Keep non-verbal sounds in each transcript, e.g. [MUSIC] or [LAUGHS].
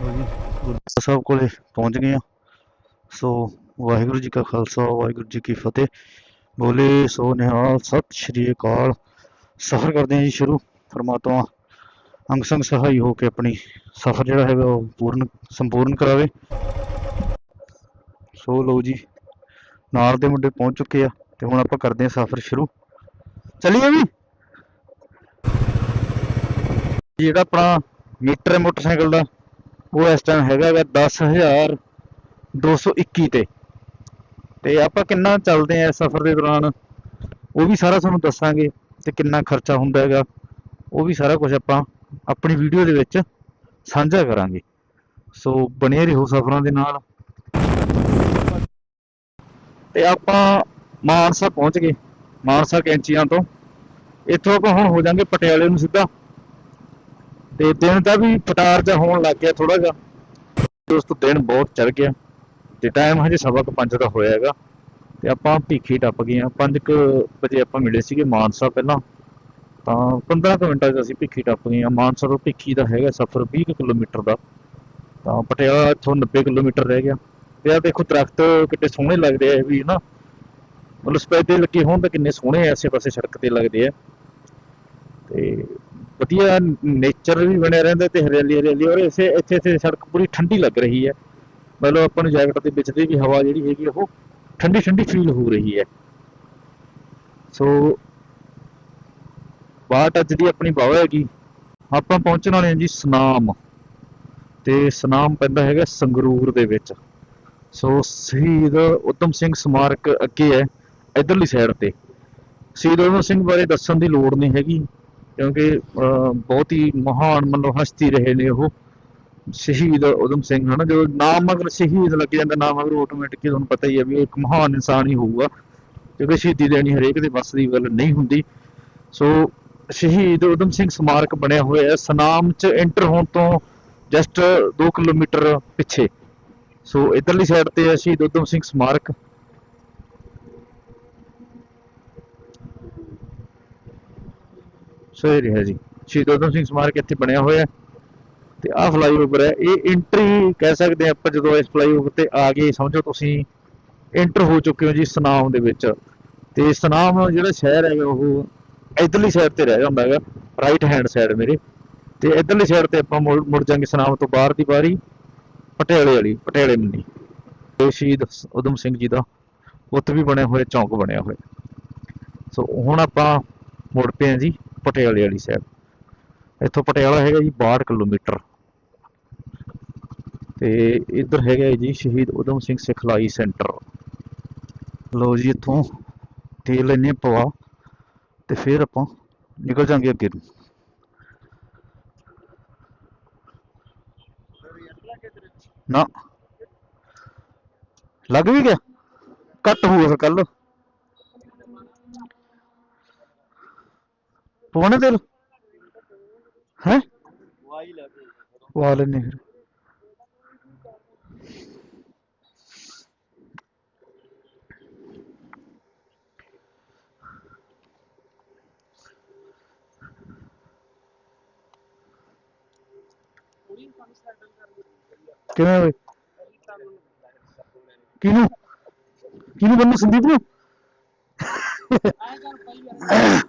ਗੁਰਦੁਆਰਾ ਸਾਹਿਬ ਕੋਲੇ ਪਹੁੰਚ ਗਏ ਆ ਸੋ ਵਾਹਿਗੁਰੂ ਜੀ ਕਾ ਖਾਲਸਾ, ਵਾਹਿਗੁਰੂ ਜੀ ਕੀ ਫਤਿਹ। ਬੋਲੇ ਸੋ ਨਿਹਾਲ, ਸਤਿ ਸ਼੍ਰੀ ਅਕਾਲ। ਸਫ਼ਰ ਕਰਦੇ ਹਾਂ ਜੀ ਸ਼ੁਰੂ। ਪਰਮਾਤਮਾ ਅੰਗ ਸੰਗ ਸਹਾਈ ਹੋ ਕੇ ਆਪਣੀ ਸਫ਼ਰ ਜਿਹੜਾ ਹੈਗਾ ਉਹ ਪੂਰਨ, ਸੰਪੂਰਨ ਕਰਾਵੇ। ਸੋ ਲਓ ਜੀ, ਨਾਲ ਦੇ ਮੁੰਡੇ ਪਹੁੰਚ ਚੁੱਕੇ ਆ ਤੇ ਹੁਣ ਆਪਾਂ ਕਰਦੇ ਹਾਂ ਸਫ਼ਰ ਸ਼ੁਰੂ। ਚੱਲੀਏ ਵੀ ਜਿਹੜਾ ਆਪਣਾ ਮੀਟਰ ਮੋਟਰਸਾਈਕਲ ਦਾ ਉਹ ਇਸ ਟਾਈਮ ਹੈਗਾ ਗਾ 10221 ਤੇ। ਤੇ ਆਪਾਂ ਕਿੰਨਾ ਚੱਲਦੇ ਆ ਸਫ਼ਰ ਦੇ ਦੌਰਾਨ? ਉਹ ਵੀ ਸਾਰਾ ਤੁਹਾਨੂੰ ਦੱਸਾਂਗੇ ਤੇ ਕਿੰਨਾ ਖਰਚਾ ਹੁੰਦਾ ਹੈਗਾ। ਉਹ ਵੀ ਸਾਰਾ ਕੁਝ ਆਪਾਂ ਆਪਣੀ ਵੀਡੀਓ ਦੇ ਵਿੱਚ ਸਾਂਝਾ ਕਰਾਂਗੇ। ਸੋ ਬਣੇ ਰਹੋ ਸਫ਼ਰਾਂ ਦੇ ਨਾਲ। ਤੇ ਆਪਾਂ ਮਾਨਸਾ ਪਹੁੰਚ ਗਏ। ਮਾਨਸਾ ਕੈਂਚੀਆਂ ਤੋਂ। ਇੱਥੋਂ ਆਪਾਂ ਹੁਣ ਹੋ ਜਾਾਂਗੇ ਪਟਿਆਲੇ ਨੂੰ ਸਿੱਧਾ। ਤੇ ਦਿਨ ਦਾ ਵੀ ਪਟਾਰ ਜਾ ਹੋਣ ਲੱਗ ਗਿਆ ਥੋੜਾ ਜਿਹਾ ਦੋਸਤੋ ਦਿਨ ਬਹੁਤ ਚੜ ਗਿਆ। ਤੇ ਟਾਈਮ ਹਜੇ ਸਵਾ ਕੁ ਪੰਜ ਦਾ ਹੋਇਆ ਹੈਗਾ। ਤੇ ਆਪਾਂ ਭੀਖੀ ਟੱਪ ਗਏ ਆ 5 ਵਜੇ ਆਪਾਂ ਮਿਲੇ ਸੀਗੇ ਮਾਨਸਾ ਪਹਿਲਾਂ। ਤਾਂ 15 ਕੁ ਮਿੰਟਾਂ 'ਚ ਅਸੀਂ ਭੀਖੀ ਟੱਪ ਗਏ ਆ ਮਾਨਸਾ ਤੋਂ ਭੀਖੀ ਦਾ ਹੈਗਾ ਸਫ਼ਰ 20 ਕੁ ਕਿਲੋਮੀਟਰ ਦਾ। ਤਾਂ ਪਟਿਆਲਾ ਇੱਥੋਂ 90 ਕਿਲੋਮੀਟਰ ਰਹਿ ਗਿਆ। ਤੇ ਆ ਦੇਖੋ ਦਰਖਤ ਕਿੱਡੇ ਸੋਹਣੇ ਲੱਗਦੇ ਆ ਵੀ ਨਾ। ਮਤਲਬ ਸਪੈਦੇ ਲੱਗੇ ਹੋਣ ਤਾਂ ਕਿੰਨੇ ਸੋਹਣੇ ਐਸੇ ਪਾਸੇ ਸੜਕ ਤੇ ਲੱਗਦੇ ਆ। ਤੇ ਵਧੀਆ ਨੇਚਰ ਵੀ ਬਣਿਆ ਰਹਿੰਦਾ ਤੇ ਹਰਿਆਲੀ ਹਰਿਆਲੀ, ਔਰ ਇਸੇ ਇੱਥੇ ਇੱਥੇ ਸੜਕ ਪੂਰੀ ਠੰਡੀ ਲੱਗ ਰਹੀ ਹੈ। ਮਤਲਬ ਆਪਾਂ ਨੂੰ ਜੈਕਟ ਦੇ ਵਿੱਚ ਦੀ ਵੀ ਹਵਾ ਜਿਹੜੀ ਹੈਗੀ ਉਹ ਠੰਡੀ ਠੰਡੀ ਫੀਲ ਹੋ ਰਹੀ ਹੈ। ਸੋ ਬਾਟ ਅੱਜ ਦੀ ਆਪਣੀ ਬਾਵਾ ਹੈਗੀ। ਆਪਾਂ ਪਹੁੰਚਣ ਵਾਲੇ ਹਾਂ ਜੀ ਸਨਾਮ। ਤੇ ਸਨਾਮ ਪੈਂਦਾ ਹੈਗਾ ਸੰਗਰੂਰ ਦੇ ਵਿੱਚ। ਸੋ ਸ਼ਹੀਦ ਉਦਮ ਸਿੰਘ ਸਮਾਰਕ ਅੱਗੇ ਹੈ, ਇਧਰਲੀ ਸਾਈਡ ਤੇ। ਸ਼ਹੀਦ ਉਦਮ ਸਿੰਘ ਬਾਰੇ ਦੱਸਣ ਦੀ ਲੋੜ ਨਹੀਂ ਹੈਗੀ। ਕਿਉਂਕਿ ਅਹ, ਬਹੁਤ ਹੀ ਮਹਾਨ ਮਤਲਬ ਹਸਤੀ ਰਹੇ ਨੇ ਉਹ। ਸ਼ਹੀਦ ਉਦਮ ਸਿੰਘ ਹਨਾ ਜਦੋਂ ਨਾਮ ਮਗਰ ਸ਼ਹੀਦ ਲੱਗ ਜਾਂਦਾ ਨਾਮ ਮਗਰ ਆਟੋਮੈਟਿਕਲੀ ਤੁਹਾਨੂੰ ਪਤਾ ਹੀ ਹੈ ਵੀ ਇੱਕ ਮਹਾਨ ਇਨਸਾਨ ਹੀ ਹੋਊਗਾ। ਕਿਉਂਕਿ ਸ਼ਹੀਦੀ ਦੇਣੀ ਹਰੇਕ ਦੇ ਵੱਸ ਦੀ ਗੱਲ ਨਹੀਂ ਹੁੰਦੀ। ਸੋ ਸ਼ਹੀਦ ਉਦਮ ਸਿੰਘ ਸਮਾਰਕ ਬਣਿਆ ਹੋਇਆ ਹੈ। ਸਨਾਮ ਚ ਐਂਟਰ ਹੋਣ ਤੋਂ ਜਸਟ 2 ਕਿਲੋਮੀਟਰ ਪਿੱਛੇ। ਸੋ ਇਧਰਲੀ ਸਾਈਡ ਤੇ ਹੈ ਸ਼ਹੀਦ ਉਦਮ ਸਿੰਘ ਸਮਾਰਕ। ਸੋ ਇਹ ਰਿਹਾ ਜੀ। ਸ਼ਹੀਦ ਉਦਮ ਸਿੰਘ ਸਮਾਰਕ ਇੱਥੇ ਬਣਿਆ ਹੋਇਆ ਤੇ ਆਹ ਫਲਾਈਓਵਰ ਹੈ। ਇਹ ਐਂਟਰੀ ਕਹਿ ਸਕਦੇ ਹਾਂ ਆਪਾਂ ਜਦੋਂ ਇਸ ਫਲਾਈਓਵਰ ਤੇ ਆ ਗਏ, ਸਮਝੋ ਤੁਸੀਂ ਐਂਟਰ ਹੋ ਚੁੱਕੇ ਹੋ ਜੀ ਸਨਾਮ ਦੇ ਵਿੱਚ। ਤੇ ਸਨਾਮ ਜਿਹੜਾ ਸ਼ਹਿਰ ਹੈਗਾ ਉਹ ਇਧਰਲੀ ਸਾਈਡ ਤੇ ਰਹਿ ਜਾਂਦਾ ਹੈਗਾ ਰਾਈਟ ਹੈਂਡ ਸਾਈਡ ਮੇਰੇ। ਤੇ ਇਧਰਲੀ ਸਾਈਡ ਤੇ ਆਪਾਂ ਮੁੜ ਮੁੜ ਜਾਾਂਗੇ ਸਨਾਮ ਤੋਂ ਬਾਹਰ ਦੀ ਬਾਰੀ ਪਟਿਆਲੇ ਵਾਲੀ, ਪਟਿਆਲੇ ਮੰਡੀ ਤੇ ਸ਼ਹੀਦ ਉਦਮ ਸਿੰਘ ਜੀ ਦਾ ਬੁੱਤ ਵੀ ਬਣਿਆ ਹੋਇਆ, ਚੌਂਕ ਬਣਿਆ ਹੋਇਆ। ਸੋ ਹੁਣ ਆਪਾਂ ਮੁੜ ਪਏ ਹਾਂ ਜੀ। ਪਟਿਆਲੇ ਵਾਲੀ ਸਾਈਡ। ਇੱਥੋਂ ਪਟਿਆਲਾ ਹੈਗਾ ਜੀ 62 ਕਿਲੋਮੀਟਰ। ਤੇ ਇੱਧਰ ਹੈਗਾ ਜੀ ਸ਼ਹੀਦ ਉਦਮ ਸਿੰਘ ਸਿਖਲਾਈ ਸੈਂਟਰ। ਲਓ ਜੀ ਇੱਥੋਂ ਤੇਲ ਲੈਨੇ ਪਵਾ ਤੇ ਫਿਰ ਆਪਾਂ ਨਿਕਲ ਜਾਾਂਗੇ ਅੱਗੇ ਨੂੰ। ਨਾ। ਲੱਗ ਵੀ ਗਿਆ? ਕੱਟ ਹੋਊਗਾ ਫਿਰ ਕੱਲ ਪਵਾਉਣਾ ਤੇਲ ਹੈ? ਵਾਈ ਲੱਗੇ ਪਵਾ ਲੈਨੇ ਫਿਰ। ਕਿਵੇਂ ਹੋਏ? ਕਿਹਨੂੰ ਕਿਹਨੂੰ ਬੰਨੂ ਸੰਦੀਪ ਨੂੰ? ਆਏ ਕਰ ਭਾਈ ਯਾਰ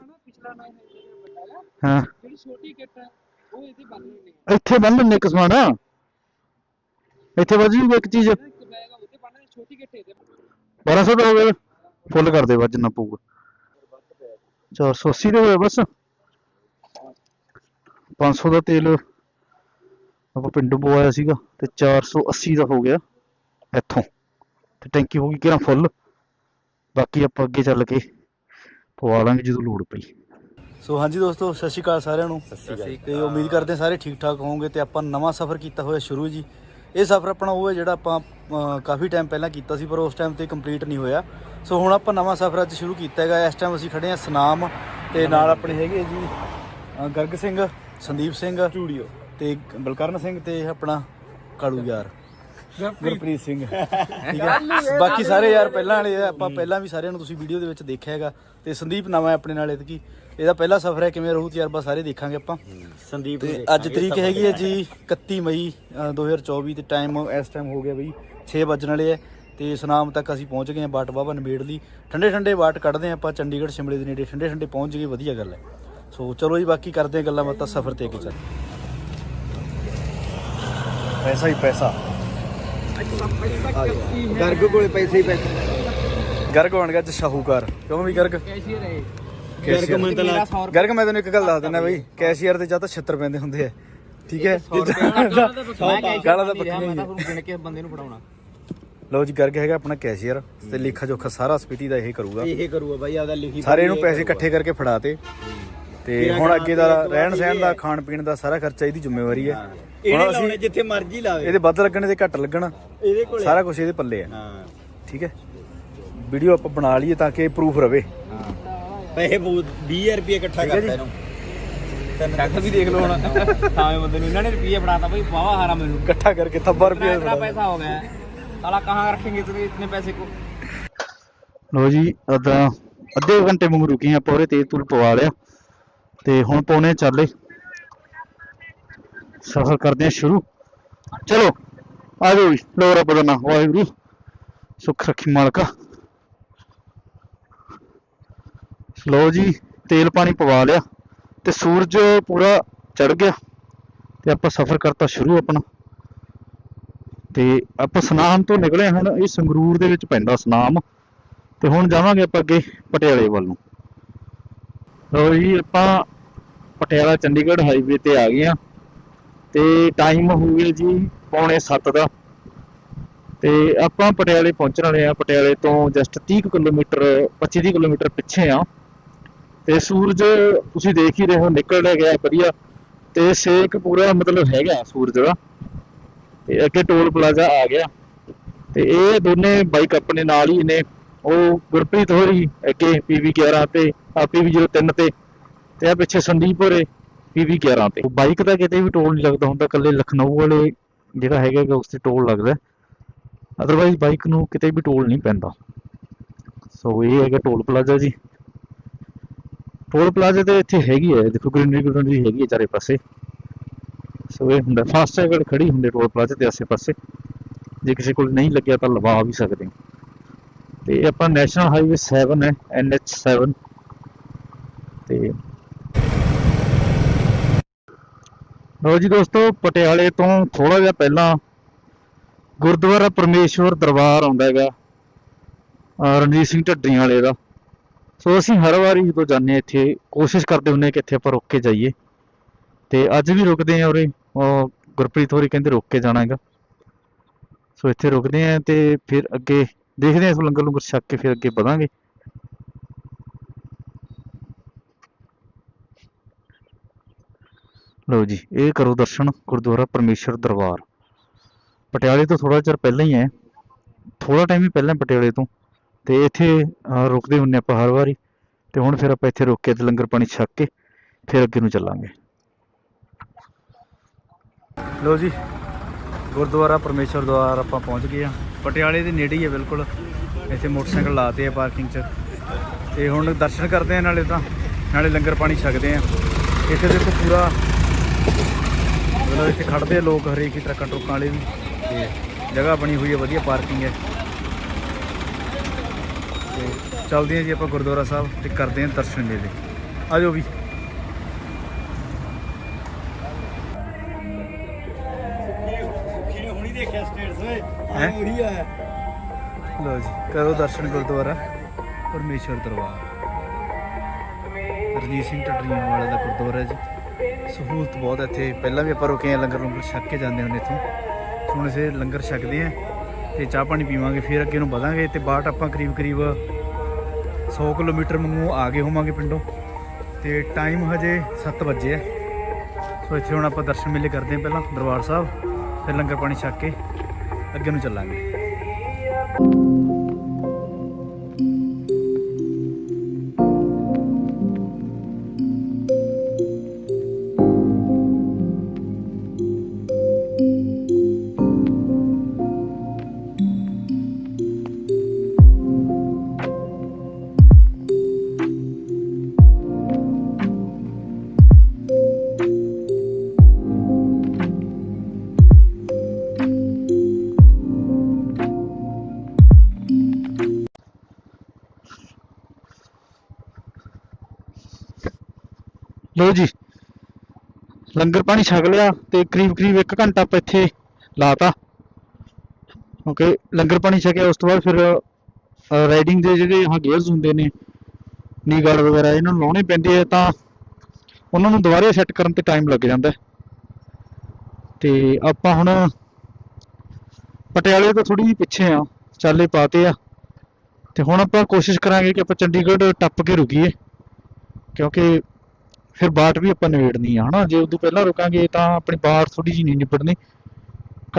ਹੈ। ਜਿਹੜੀ ਛੋਟੀ ਕਿੱਟ ਹੈ ਉਹ ਇਹਦੇ ਬੰਨ ਲੈਣੀ ਇੱਥੇ ਬੰਨ ਲੈਣੇ ਇੱਕ ਸਮਾਨ। ਇੱਥੇ ਵੱਜ ਜੂਗਾ ਇੱਕ ਚੀਜ਼। ਇੱਕ ਬੈਗ ਉਹਦੇ ਬੰਨ ਲੈਣੀ ਛੋਟੀ ਕਿੱਟ ਇਹਦੇ 1200 ਦਾ ਹੋ ਗਿਆ ਫੁੱਲ ਕਰ ਦੇ ਵੱਜ ਨਾ ਪਊਗਾ। 480 ਦਾ ਹੋਇਆ ਬਸ। 500 ਦਾ ਤੇਲ ਆਪਾਂ ਪਿੰਡੋਂ ਪਵਾਇਆ ਸੀਗਾ ਤੇ 480 ਦਾ ਹੋ ਗਿਆ ਇੱਥੋਂ। ਤੇ ਟੈਂਕੀ ਹੋ ਗਈ ਕਿਰਾਂ ਫੁੱਲ। ਬਾਕੀ ਆਪਾਂ ਅੱਗੇ ਚੱਲ ਕੇ ਪਵਾ ਲਾਂਗੇ ਜਦੋਂ ਲੋੜ ਪਈ। ਸੋ ਹਾਂਜੀ ਦੋਸਤੋ ਸਤਿ ਸ਼੍ਰੀ ਅਕਾਲ ਸਾਰਿਆਂ ਨੂੰ। ਤੇ ਉਮੀਦ ਕਰਦੇ ਹਾਂ ਸਾਰੇ ਠੀਕ ਠਾਕ ਹੋਵੋਗੇ ਤੇ ਆਪਾਂ ਨਵਾਂ ਸਫ਼ਰ ਕੀਤਾ ਹੋਇਆ ਸ਼ੁਰੂ ਜੀ। ਇਹ ਸਫ਼ਰ ਆਪਣਾ ਉਹ ਹੈ ਜਿਹੜਾ ਆਪਾਂ ਕਾਫੀ ਟਾਈਮ ਪਹਿਲਾਂ ਕੀਤਾ ਸੀ ਪਰ ਉਸ ਟਾਈਮ ਤੇ ਕੰਪਲੀਟ ਨਹੀਂ ਹੋਇਆ। ਸੋ ਹੁਣ ਆਪਾਂ ਨਵਾਂ ਸਫ਼ਰ ਅੱਜ ਸ਼ੁਰੂ ਕੀਤਾ ਹੈਗਾ। ਇਸ ਟਾਈਮ ਅਸੀਂ ਖੜੇ ਹਾਂ ਸਨਾਮ ਤੇ ਨਾਲ ਆਪਣੇ ਹੈਗੇ ਜੀ ਗਰਗ ਸਿੰਘ ਸੰਦੀਪ ਸਿੰਘ ਸਟੂਡੀਓ ਤੇ ਬਲਕਰਨ ਸਿੰਘ ਤੇ ਆਪਣਾ ਕਾਲੂ ਯਾਰ ਗੁਰਪ੍ਰੀਤ। ਸਿੰਘ। [LAUGHS] ਠੀਕ ਹੈ? ਬਾਕੀ ਸਾਰੇ ਯਾਰ ਪਹਿਲਾਂ ਵਾਲੇ ਆ, ਆਪਾਂ ਪਹਿਲਾਂ ਵੀ ਸਾਰਿਆਂ ਨੂੰ ਤੁਸੀਂ ਵੀਡੀਓ ਦੇ ਵਿੱਚ ਦੇਖਿਆ ਹੈਗਾ। ਤੇ ਸੰਦੀਪ ਨਵਾਂ ਹੈ ਆਪਣੇ ਨਾਲ ਇਤਕੀ ਇਹਦਾ ਪਹਿਲਾ ਸਫ਼ਰ ਹੈ ਕਿਵੇਂ ਰਹੂ ਤਜਰਬਾ ਸਾਰੇ ਦੇਖਾਂਗੇ ਆਪਾਂ। ਸੰਦੀਪ ਤੇ ਅੱਜ ਤਰੀਕ ਹੈਗੀ ਹੈ ਜੀ 31 ਮਈ ਅ, 2024 ਤੇ ਟਾਈਮ ਇਸ ਟਾਈਮ ਹੋ ਗਿਆ ਬਈ 6 ਵੱਜਣ ਵਾਲੇ ਆ ਤੇ ਸੁਨਾਮ ਤੱਕ ਅਸੀਂ ਪਹੁੰਚ ਗਏ ਹਾਂ ਬਾਟ ਬਾਬਾ ਨਵੇੜ ਲਈ। ਠੰਡੇ ਠੰਡੇ ਬਾਟ ਕੱਢਦੇ ਹਾਂ ਆਪਾਂ ਚੰਡੀਗੜ੍ਹ ਸ਼ਿਮਲੇ ਦੇ ਨੇੜੇ ਠੰਡੇ ਠੰਡੇ ਪਹੁੰਚ ਗਏ ਵਧੀਆ ਗੱਲ ਹੈ। ਸੋ ਚਲੋ ਜੀ ਬਾਕੀ ਕਰਦੇ ਹਾਂ ਗੱਲਾਂ ਬਾਤਾਂ ਸਫ਼ਰ ਤੇ ਅੱਗੇ ਚੱਲ। ਪੈਸਾ ਹੀ ਪੈਸਾ। ਗਰਗ ਕੋਲੇ ਪੈਸੇ ਹੀ ਪੈਸੇ। ਗਰਗ ਬਣ ਗਿਆ ਅੱਜ ਸ਼ਾਹੂਕਾਰ। ਕਿਉਂ ਵੀ ਗਰਗ? ਕੈਸ਼ੀਅਰ ਹੈ ਗਰਗ ਮੈਂ ਤਾਂ ਲਾ ਗਰਗ ਮੈਂ ਤੈਨੂੰ ਇੱਕ ਗੱਲ ਦੱਸ ਦਿੰਦਾ ਬਈ ਕੈਸ਼ੀਅਰ ਦੇ ਜਾਂ ਤਾਂ 76 ਪੈਂਦੇ ਹੁੰਦੇ ਆ। ਠੀਕ ਹੈ? ਗਾਲਾਂ ਤਾਂ ਪੱਕੀਆਂ ਹੀ ਮੈਂ ਆ। ਤਾਂ ਤੁਹਾਨੂੰ ਗਿਣ ਕੇ ਬੰਦੇ ਨੂੰ ਫੜਾਉਣਾ। ਲਓ ਜੀ ਗਰਗ ਹੈਗਾ ਆਪਣਾ ਕੈਸ਼ੀਅਰ ਤੇ ਲੇਖਾ ਜੋਖਾ ਸਾਰਾ ਸਪੀਤੀ ਦਾ ਇਹ ਕਰੂਗਾ। ਇਹ ਕਰੂਗਾ ਬਾਈ ਆਪਦਾ ਲਿਖੀ ਸਾਰੇ ਇਹਨੂੰ ਪੈਸੇ ਇਕੱਠੇ ਕਰਕੇ ਫੜਾਤੇ ਤੇ। ਹੁਣ ਅੱਗੇ ਦਾ ਰਹਿਣ ਸਹਿਣ ਦਾ ਖਾਣ ਪੀਣ ਦਾ ਸਾਰਾ ਖਰਚਾ ਇਹਦੀ ਜ਼ਿੰਮੇਵਾਰੀ ਹੈ। ਇਹਨੇ ਹੁਣ ਲਾਉਣੇ ਅਸੀਂ ਜਿੱਥੇ ਮਰਜ਼ੀ ਲਾਵੇ। ਇਹਦੇ ਵੱਧ ਲੱਗਣ ਤੇ ਘੱਟ ਲੱਗਣ। ਇਹਦੇ ਕੋਲੇ। ਸਾਰਾ ਕੁਝ ਇਹਦੇ ਪੱਲੇ ਹੈ। ਹਾਂ। ਠੀਕ ਹੈ? ਵੀਡੀਓ ਆਪਾਂ ਬਣਾ ਲਈਏ ਤਾਂ ਕਿ ਪ੍ਰੂਫ ਰਵੇ। ਪੈਸੇ 20000 ਰੁਪਏ ਇਕੱਠਾ ਕਰਤਾ ਇਹਨੂੰ। ਡਾਕਟਰ ਵੀ ਦੇਖ ਲਓ ਹੁਣ। ਥਾਵੇਂ ਬੰਦੇ ਨੂੰ ਇਹਨਾਂ ਨੇ ਰੁਪਏ ਫੜਾਤਾ ਬਈ ਵਾਵਾ ਹਾਰਾ ਮੈਨੂੰ। ਇਕੱਠਾ ਕਰਕੇ ਥੱਬਾ ਰੁਪਏ ਇਤਨਾ ਪੈਸਾ ਹੋ ਗਿਆ। ਸਾਲਾ ਕਹਾਂ ਰੱਖेंगे ਇਤਨੇ ਇਤਨੇ ਪੈਸੇ ਕੋ? ਲੋ ਜੀ ਅਦਾਂ ਅੱਧੇ ਘੰਟੇ ਮੰਗ ਰੁਕੀ ਆ ਪੌਰੇ ਤੇਜ਼ ਤੂਲ ਪਵਾ ਲਿਆ। ਤੇ ਹੁਣ ਪੌਣੇ ਚੱਲੇ। ਸਫਰ ਕਰਦੇ ਆ ਸ਼ੁਰੂ। ਚਲੋ ਆ ਜੀ ਲੋ ਰੱਬ ਦਾ ਨਾਮ ਵਾਹਿਗੁਰੂ। ਸੁੱਖ ਰੱਖੀ ਮਾਲਕਾ। ਲੋ ਜੀ, ਤੇਲ ਪਾਣੀ ਪਵਾ ਲਿਆ ਤੇ ਸੂਰਜ ਪੂਰਾ ਚੜ ਗਿਆ ਤੇ ਆਪਾਂ ਸਫ਼ਰ ਕਰਤਾ ਸ਼ੁਰੂ ਆਪਣਾ। ਤੇ ਆਪਾਂ ਸਨਾਮ ਤੋਂ ਨਿਕਲੇ ਹੁਣ, ਇਹ ਸੰਗਰੂਰ ਦੇ ਵਿੱਚ ਪੈਂਦਾ ਸਨਾਮ। ਤੇ ਹੁਣ ਜਾਵਾਂਗੇ ਆਪਾਂ ਅੱਗੇ ਪਟਿਆਲੇ ਵੱਲ ਨੂੰ। ਲੋ ਜੀ, ਆਪਾਂ ਪਟਿਆਲਾ ਚੰਡੀਗੜ੍ਹ ਹਾਈਵੇ ਤੇ ਆ ਗਏ ਆ ਤੇ ਟਾਈਮ ਹੋ ਗਿਆ ਜੀ ਪੌਣੇ 7 ਦਾ। ਤੇ ਆਪਾਂ ਪਟਿਆਲੇ ਪਹੁੰਚਣ ਵਾਲੇ ਆ ਪਟਿਆਲੇ ਤੋਂ ਜਸਟ 30 ਕੁ ਕਿਲੋਮੀਟਰ 25 ਕਿਲੋਮੀਟਰ ਪਿੱਛੇ ਆ ਤੇ ਸੂਰਜ ਤੁਸੀਂ ਦੇਖ ਹੀ ਰਹੇ ਹੋ, ਨਿਕਲ ਗਿਆ ਵਧੀਆ। ਤੇ ਸੇਕ ਪੂਰਾ ਮਤਲਬ ਹੈਗਾ ਸੂਰਜ ਦਾ। ਤੇ ਅੱਗੇ ਟੋਲ ਪਲਾਜ਼ਾ ਆ ਗਿਆ। ਤੇ ਇਹ ਦੋਨੇ ਬਾਈਕ ਆਪਣੇ ਨਾਲ ਹੀ ਨੇ। ਉਹ ਗੁਰਪ੍ਰੀਤ ਹੋਰੀ ਅੱਗੇ ਪੀਵੀ 11 ਤੇ ਆ ਪੀਵੀ 03 ਤੇ ਤੇ ਆ ਪਿੱਛੇ ਸੰਦੀਪ ਹੋਰੇ ਪੀਵੀ 11 ਤੇ। ਬਾਈਕ ਦਾ ਕਿਤੇ ਵੀ ਟੋਲ ਨਹੀਂ ਲੱਗਦਾ ਹੁੰਦਾ ਕੱਲੇ ਲਖਨਊ ਵਾਲੇ ਜਿਹੜਾ ਹੈਗਾ ਗਾ ਉਸ ਤੇ ਟੋਲ ਲੱਗਦਾ। ਅਦਰਵਾਈਜ਼ ਬਾਈਕ ਨੂੰ ਕਿਤੇ ਵੀ ਟੋਲ ਨਹੀਂ ਪੈਂਦਾ। ਸੋ ਇਹ ਹੈਗਾ ਟੋਲ ਪਲਾਜ਼ਾ ਜੀ। ਟੋਲ ਪਲਾਜ਼ੇ ਤੇ ਇੱਥੇ ਹੈਗੀ ਹੈ, ਦੇਖੋ ਗ੍ਰੀਨਰੀ ਗ੍ਰੀਨਰੀ ਹੈਗੀ ਹੈ ਚਾਰੇ ਪਾਸੇ। ਸੋ ਇਹ ਹੁੰਦਾ ਫਾਸਟ ਟਰੈਕ ਖੜੀ ਹੁੰਦੇ ਟੋਲ ਪਲਾਜ਼ੇ ਦੇ ਆਸੇ ਪਾਸੇ। ਜੇ ਕਿਸੇ ਕੋਲ ਨਹੀਂ ਲੱਗਿਆ ਤਾਂ ਲਵਾ ਵੀ ਸਕਦੇ ਤੇ ਆਪਾਂ ਨੈਸ਼ਨਲ ਹਾਈਵੇ 7 ਹੈ NH7 ਤੇ ਲਓ ਜੀ ਦੋਸਤੋ, ਪਟਿਆਲੇ ਤੋਂ ਥੋੜਾ ਜਿਹਾ ਪਹਿਲਾਂ ਗੁਰਦੁਆਰਾ ਪਰਮੇਸ਼ਵਰ ਦਰਬਾਰ ਆਉਂਦਾ ਹੈਗਾ ਰਣਜੀਤ ਸਿੰਘ ਢੱਡਰੀਆਂ ਵਾਲੇ ਦਾ। ਸੋ ਅਸੀਂ ਹਰ ਵਾਰੀ ਜਦੋਂ ਜਾਂਦੇ ਹਾਂ ਇੱਥੇ, ਕੋਸ਼ਿਸ਼ ਕਰਦੇ ਹੁੰਦੇ ਹਾਂ ਕਿ ਇੱਥੇ ਆਪਾਂ ਰੁਕ ਕੇ ਜਾਈਏ। ਤੇ ਅੱਜ ਵੀ ਰੁਕਦੇ ਹਾਂ ਉਰੇ ਗੁਰਪ੍ਰੀਤ ਹੋਰੀ ਕਹਿੰਦੇ ਰੁਕ ਕੇ ਜਾਣਾ ਹੈਗਾ। ਸੋ ਇੱਥੇ ਰੁਕਦੇ ਆਂ ਤੇ ਫਿਰ ਅੱਗੇ ਦੇਖਦੇ ਆਂ ਇਸ ਲੰਗਰ ਲੰਗਰ ਛੱਕ ਕੇ ਫਿਰ ਅੱਗੇ ਵਧਾਂਗੇ। ਲਓ ਜੀ, ਇਹ ਕਰੋ ਦਰਸ਼ਨ, ਗੁਰਦੁਆਰਾ ਪਰਮੇਸ਼ਰ ਦਰਬਾਰ। ਪਟਿਆਲੇ ਤੋਂ ਥੋੜਾ ਚਿਰ ਪਹਿਲਾਂ ਹੀ ਹੈ ਥੋੜਾ ਟਾਈਮ ਹੀ ਪਹਿਲਾਂ ਪਟਿਆਲੇ ਤੋਂ। ਤੇ ਇੱਥੇ ਅਹ, ਰੁਕਦੇ ਹੁੰਨੇ ਆਪਾਂ ਹਰ ਵਾਰੀ। ਤੇ ਹੁਣ ਫਿਰ ਆਪਾਂ ਇੱਥੇ ਰੁਕ ਕੇ ਤੇ ਲੰਗਰ ਪਾਣੀ ਛੱਕ ਕੇ ਫਿਰ ਅੱਗੇ ਨੂੰ ਚੱਲਾਂਗੇ। ਲਓ ਜੀ ਗੁਰਦੁਆਰਾ ਪਰਮੇਸ਼ਰ ਦਵਾਰ ਆਪਾਂ ਪਹੁੰਚ ਗਏ ਆ ਪਟਿਆਲੇ ਦੇ ਨੇੜੇ ਹੀ ਹੈ ਬਿਲਕੁਲ। ਇੱਥੇ ਮੋਟਰਸਾਈਕਲ ਲਾਤੇ ਆ ਪਾਰਕਿੰਗ 'ਚ। ਤੇ ਹੁਣ ਦਰਸ਼ਨ ਕਰਦੇ ਆ ਨਾਲੇ ਤਾਂ। ਨਾਲੇ ਲੰਗਰ ਪਾਣੀ ਛਕਦੇ ਆ ਇੱਥੇ ਦੇਖੋ ਪੂਰਾ ਮਤਲਬ ਇੱਥੇ ਖੜਦੇ ਆ ਲੋਕ ਹਰੇਕ ਹੀ ਟਰੱਕਾਂ ਟਰੁੱਕਾਂ ਵਾਲੇ ਵੀ। ਤੇ ਜਗ੍ਹਾ ਬਣੀ ਹੋਈ ਹੈ ਵਧੀਆ ਪਾਰਕਿੰਗ ਹੈ। ਚੱਲਦੇ ਹਾਂ ਜੀ ਆਪਾਂ ਗੁਰਦੁਆਰਾ ਸਾਹਿਬ ਤੇ ਕਰਦੇ ਹਾਂ ਦਰਸ਼ਨ ਮੇਲੇ। ਆਜੋ ਵੀ। ਹੁਣੀ ਆ ਲਓ ਜੀ, ਕਰੋ ਦਰਸ਼ਨ ਗੁਰਦੁਆਰਾ ਪਰਮੇਸ਼ਰ ਦਰਬਾਰ। ਰਣਜੀਤ ਸਿੰਘ ਢੱਡਰੀਆਂ ਵਾਲੇ ਦਾ ਗੁਰਦੁਆਰਾ ਜੀ। ਸਹੂਲਤ ਬਹੁਤ ਇੱਥੇ। ਪਹਿਲਾਂ ਵੀ ਆਪਾਂ ਰੁਕੇ ਆ ਲੰਗਰ ਲੰਗਰ ਛਕ ਕੇ ਜਾਂਦੇ ਹੁੰਦੇ ਇੱਥੋਂ। ਹੁਣ ਅਸੀਂ ਲੰਗਰ ਛਕਦੇ ਆ ਤੇ ਚਾਹ ਪਾਣੀ ਪੀਵਾਂਗੇ, ਫਿਰ ਅੱਗੇ ਨੂੰ ਵਧਾਂਗੇ ਤੇ ਬਾਟ ਆਪਾਂ ਕਰੀਬ ਕਰੀਬ 100 ਕਿਲੋਮੀਟਰ ਮੰਗੂ ਆ ਗਏ ਹੋਵਾਂਗੇ ਪਿੰਡੋਂ। ਤੇ ਟਾਈਮ ਹਜੇ 7 ਵਜੇ ਹੈ ਸੋ ਇੱਥੇ ਹੁਣ ਆਪਾਂ ਦਰਸ਼ਨ ਮੇਲੇ ਕਰਦੇ ਹਾਂ ਪਹਿਲਾਂ, ਦਰਬਾਰ ਸਾਹਿਬ, ਫਿਰ ਲੰਗਰ ਪਾਣੀ ਛੱਕ ਕੇ ਅੱਗੇ ਨੂੰ ਚੱਲਾਂਗੇ। ਲੰਗਰ ਪਾਣੀ ਛਕ ਲਿਆ ਤੇ ਕਰੀਬ ਕਰੀਬ 1 ਘੰਟਾ ਆਪਾਂ ਇੱਥੇ ਲਾਤਾ ਓਕੇ, ਲੰਗਰ ਪਾਣੀ ਛਕਿਆ, ਉਸ ਤੋਂ ਬਾਅਦ ਫਿਰ ਰਾਈਡਿੰਗ ਦੇ ਜਿਹੜੇ ਹਾਂ ਗੇਅਰਸ ਹੁੰਦੇ ਨੇ ਨੀ ਗਾਰਡ ਵਗੈਰਾ, ਇਹਨਾਂ ਨੂੰ ਲਾਉਣੇ ਪੈਂਦੇ ਆ ਤਾਂ ਉਹਨਾਂ ਨੂੰ ਦੁਬਾਰੇ ਸੈੱਟ ਕਰਨ ਤੇ ਟਾਈਮ ਲੱਗ ਜਾਂਦਾ ਹੈ। ਤੇ ਆਪਾਂ ਹੁਣ ਪਟਿਆਲੇ ਤੋਂ ਥੋੜੀ ਜਿਹੀ ਪਿੱਛੇ ਆ, ਚਾਲੇ ਪਾਤੇ ਆ ਤੇ ਹੁਣ ਆਪਾਂ ਕੋਸ਼ਿਸ਼ ਕਰਾਂਗੇ ਕਿ ਆਪਾਂ ਚੰਡੀਗੜ੍ਹ ਟੱਪ ਕੇ ਰੁਕੀਏ, ਕਿਉਂਕਿ ਫਿਰ ਬਾਟ ਵੀ ਆਪਾਂ ਨਿਬੇੜਨੀ ਆ, ਹਨਾ? ਜੇ ਉਦੋਂ ਪਹਿਲਾਂ ਰੁਕਾਂਗੇ ਤਾਂ ਆਪਣੀ ਬਾਟ ਥੋੜੀ ਜਿਹੀ ਨਹੀਂ ਨਿਬੜਨੀ,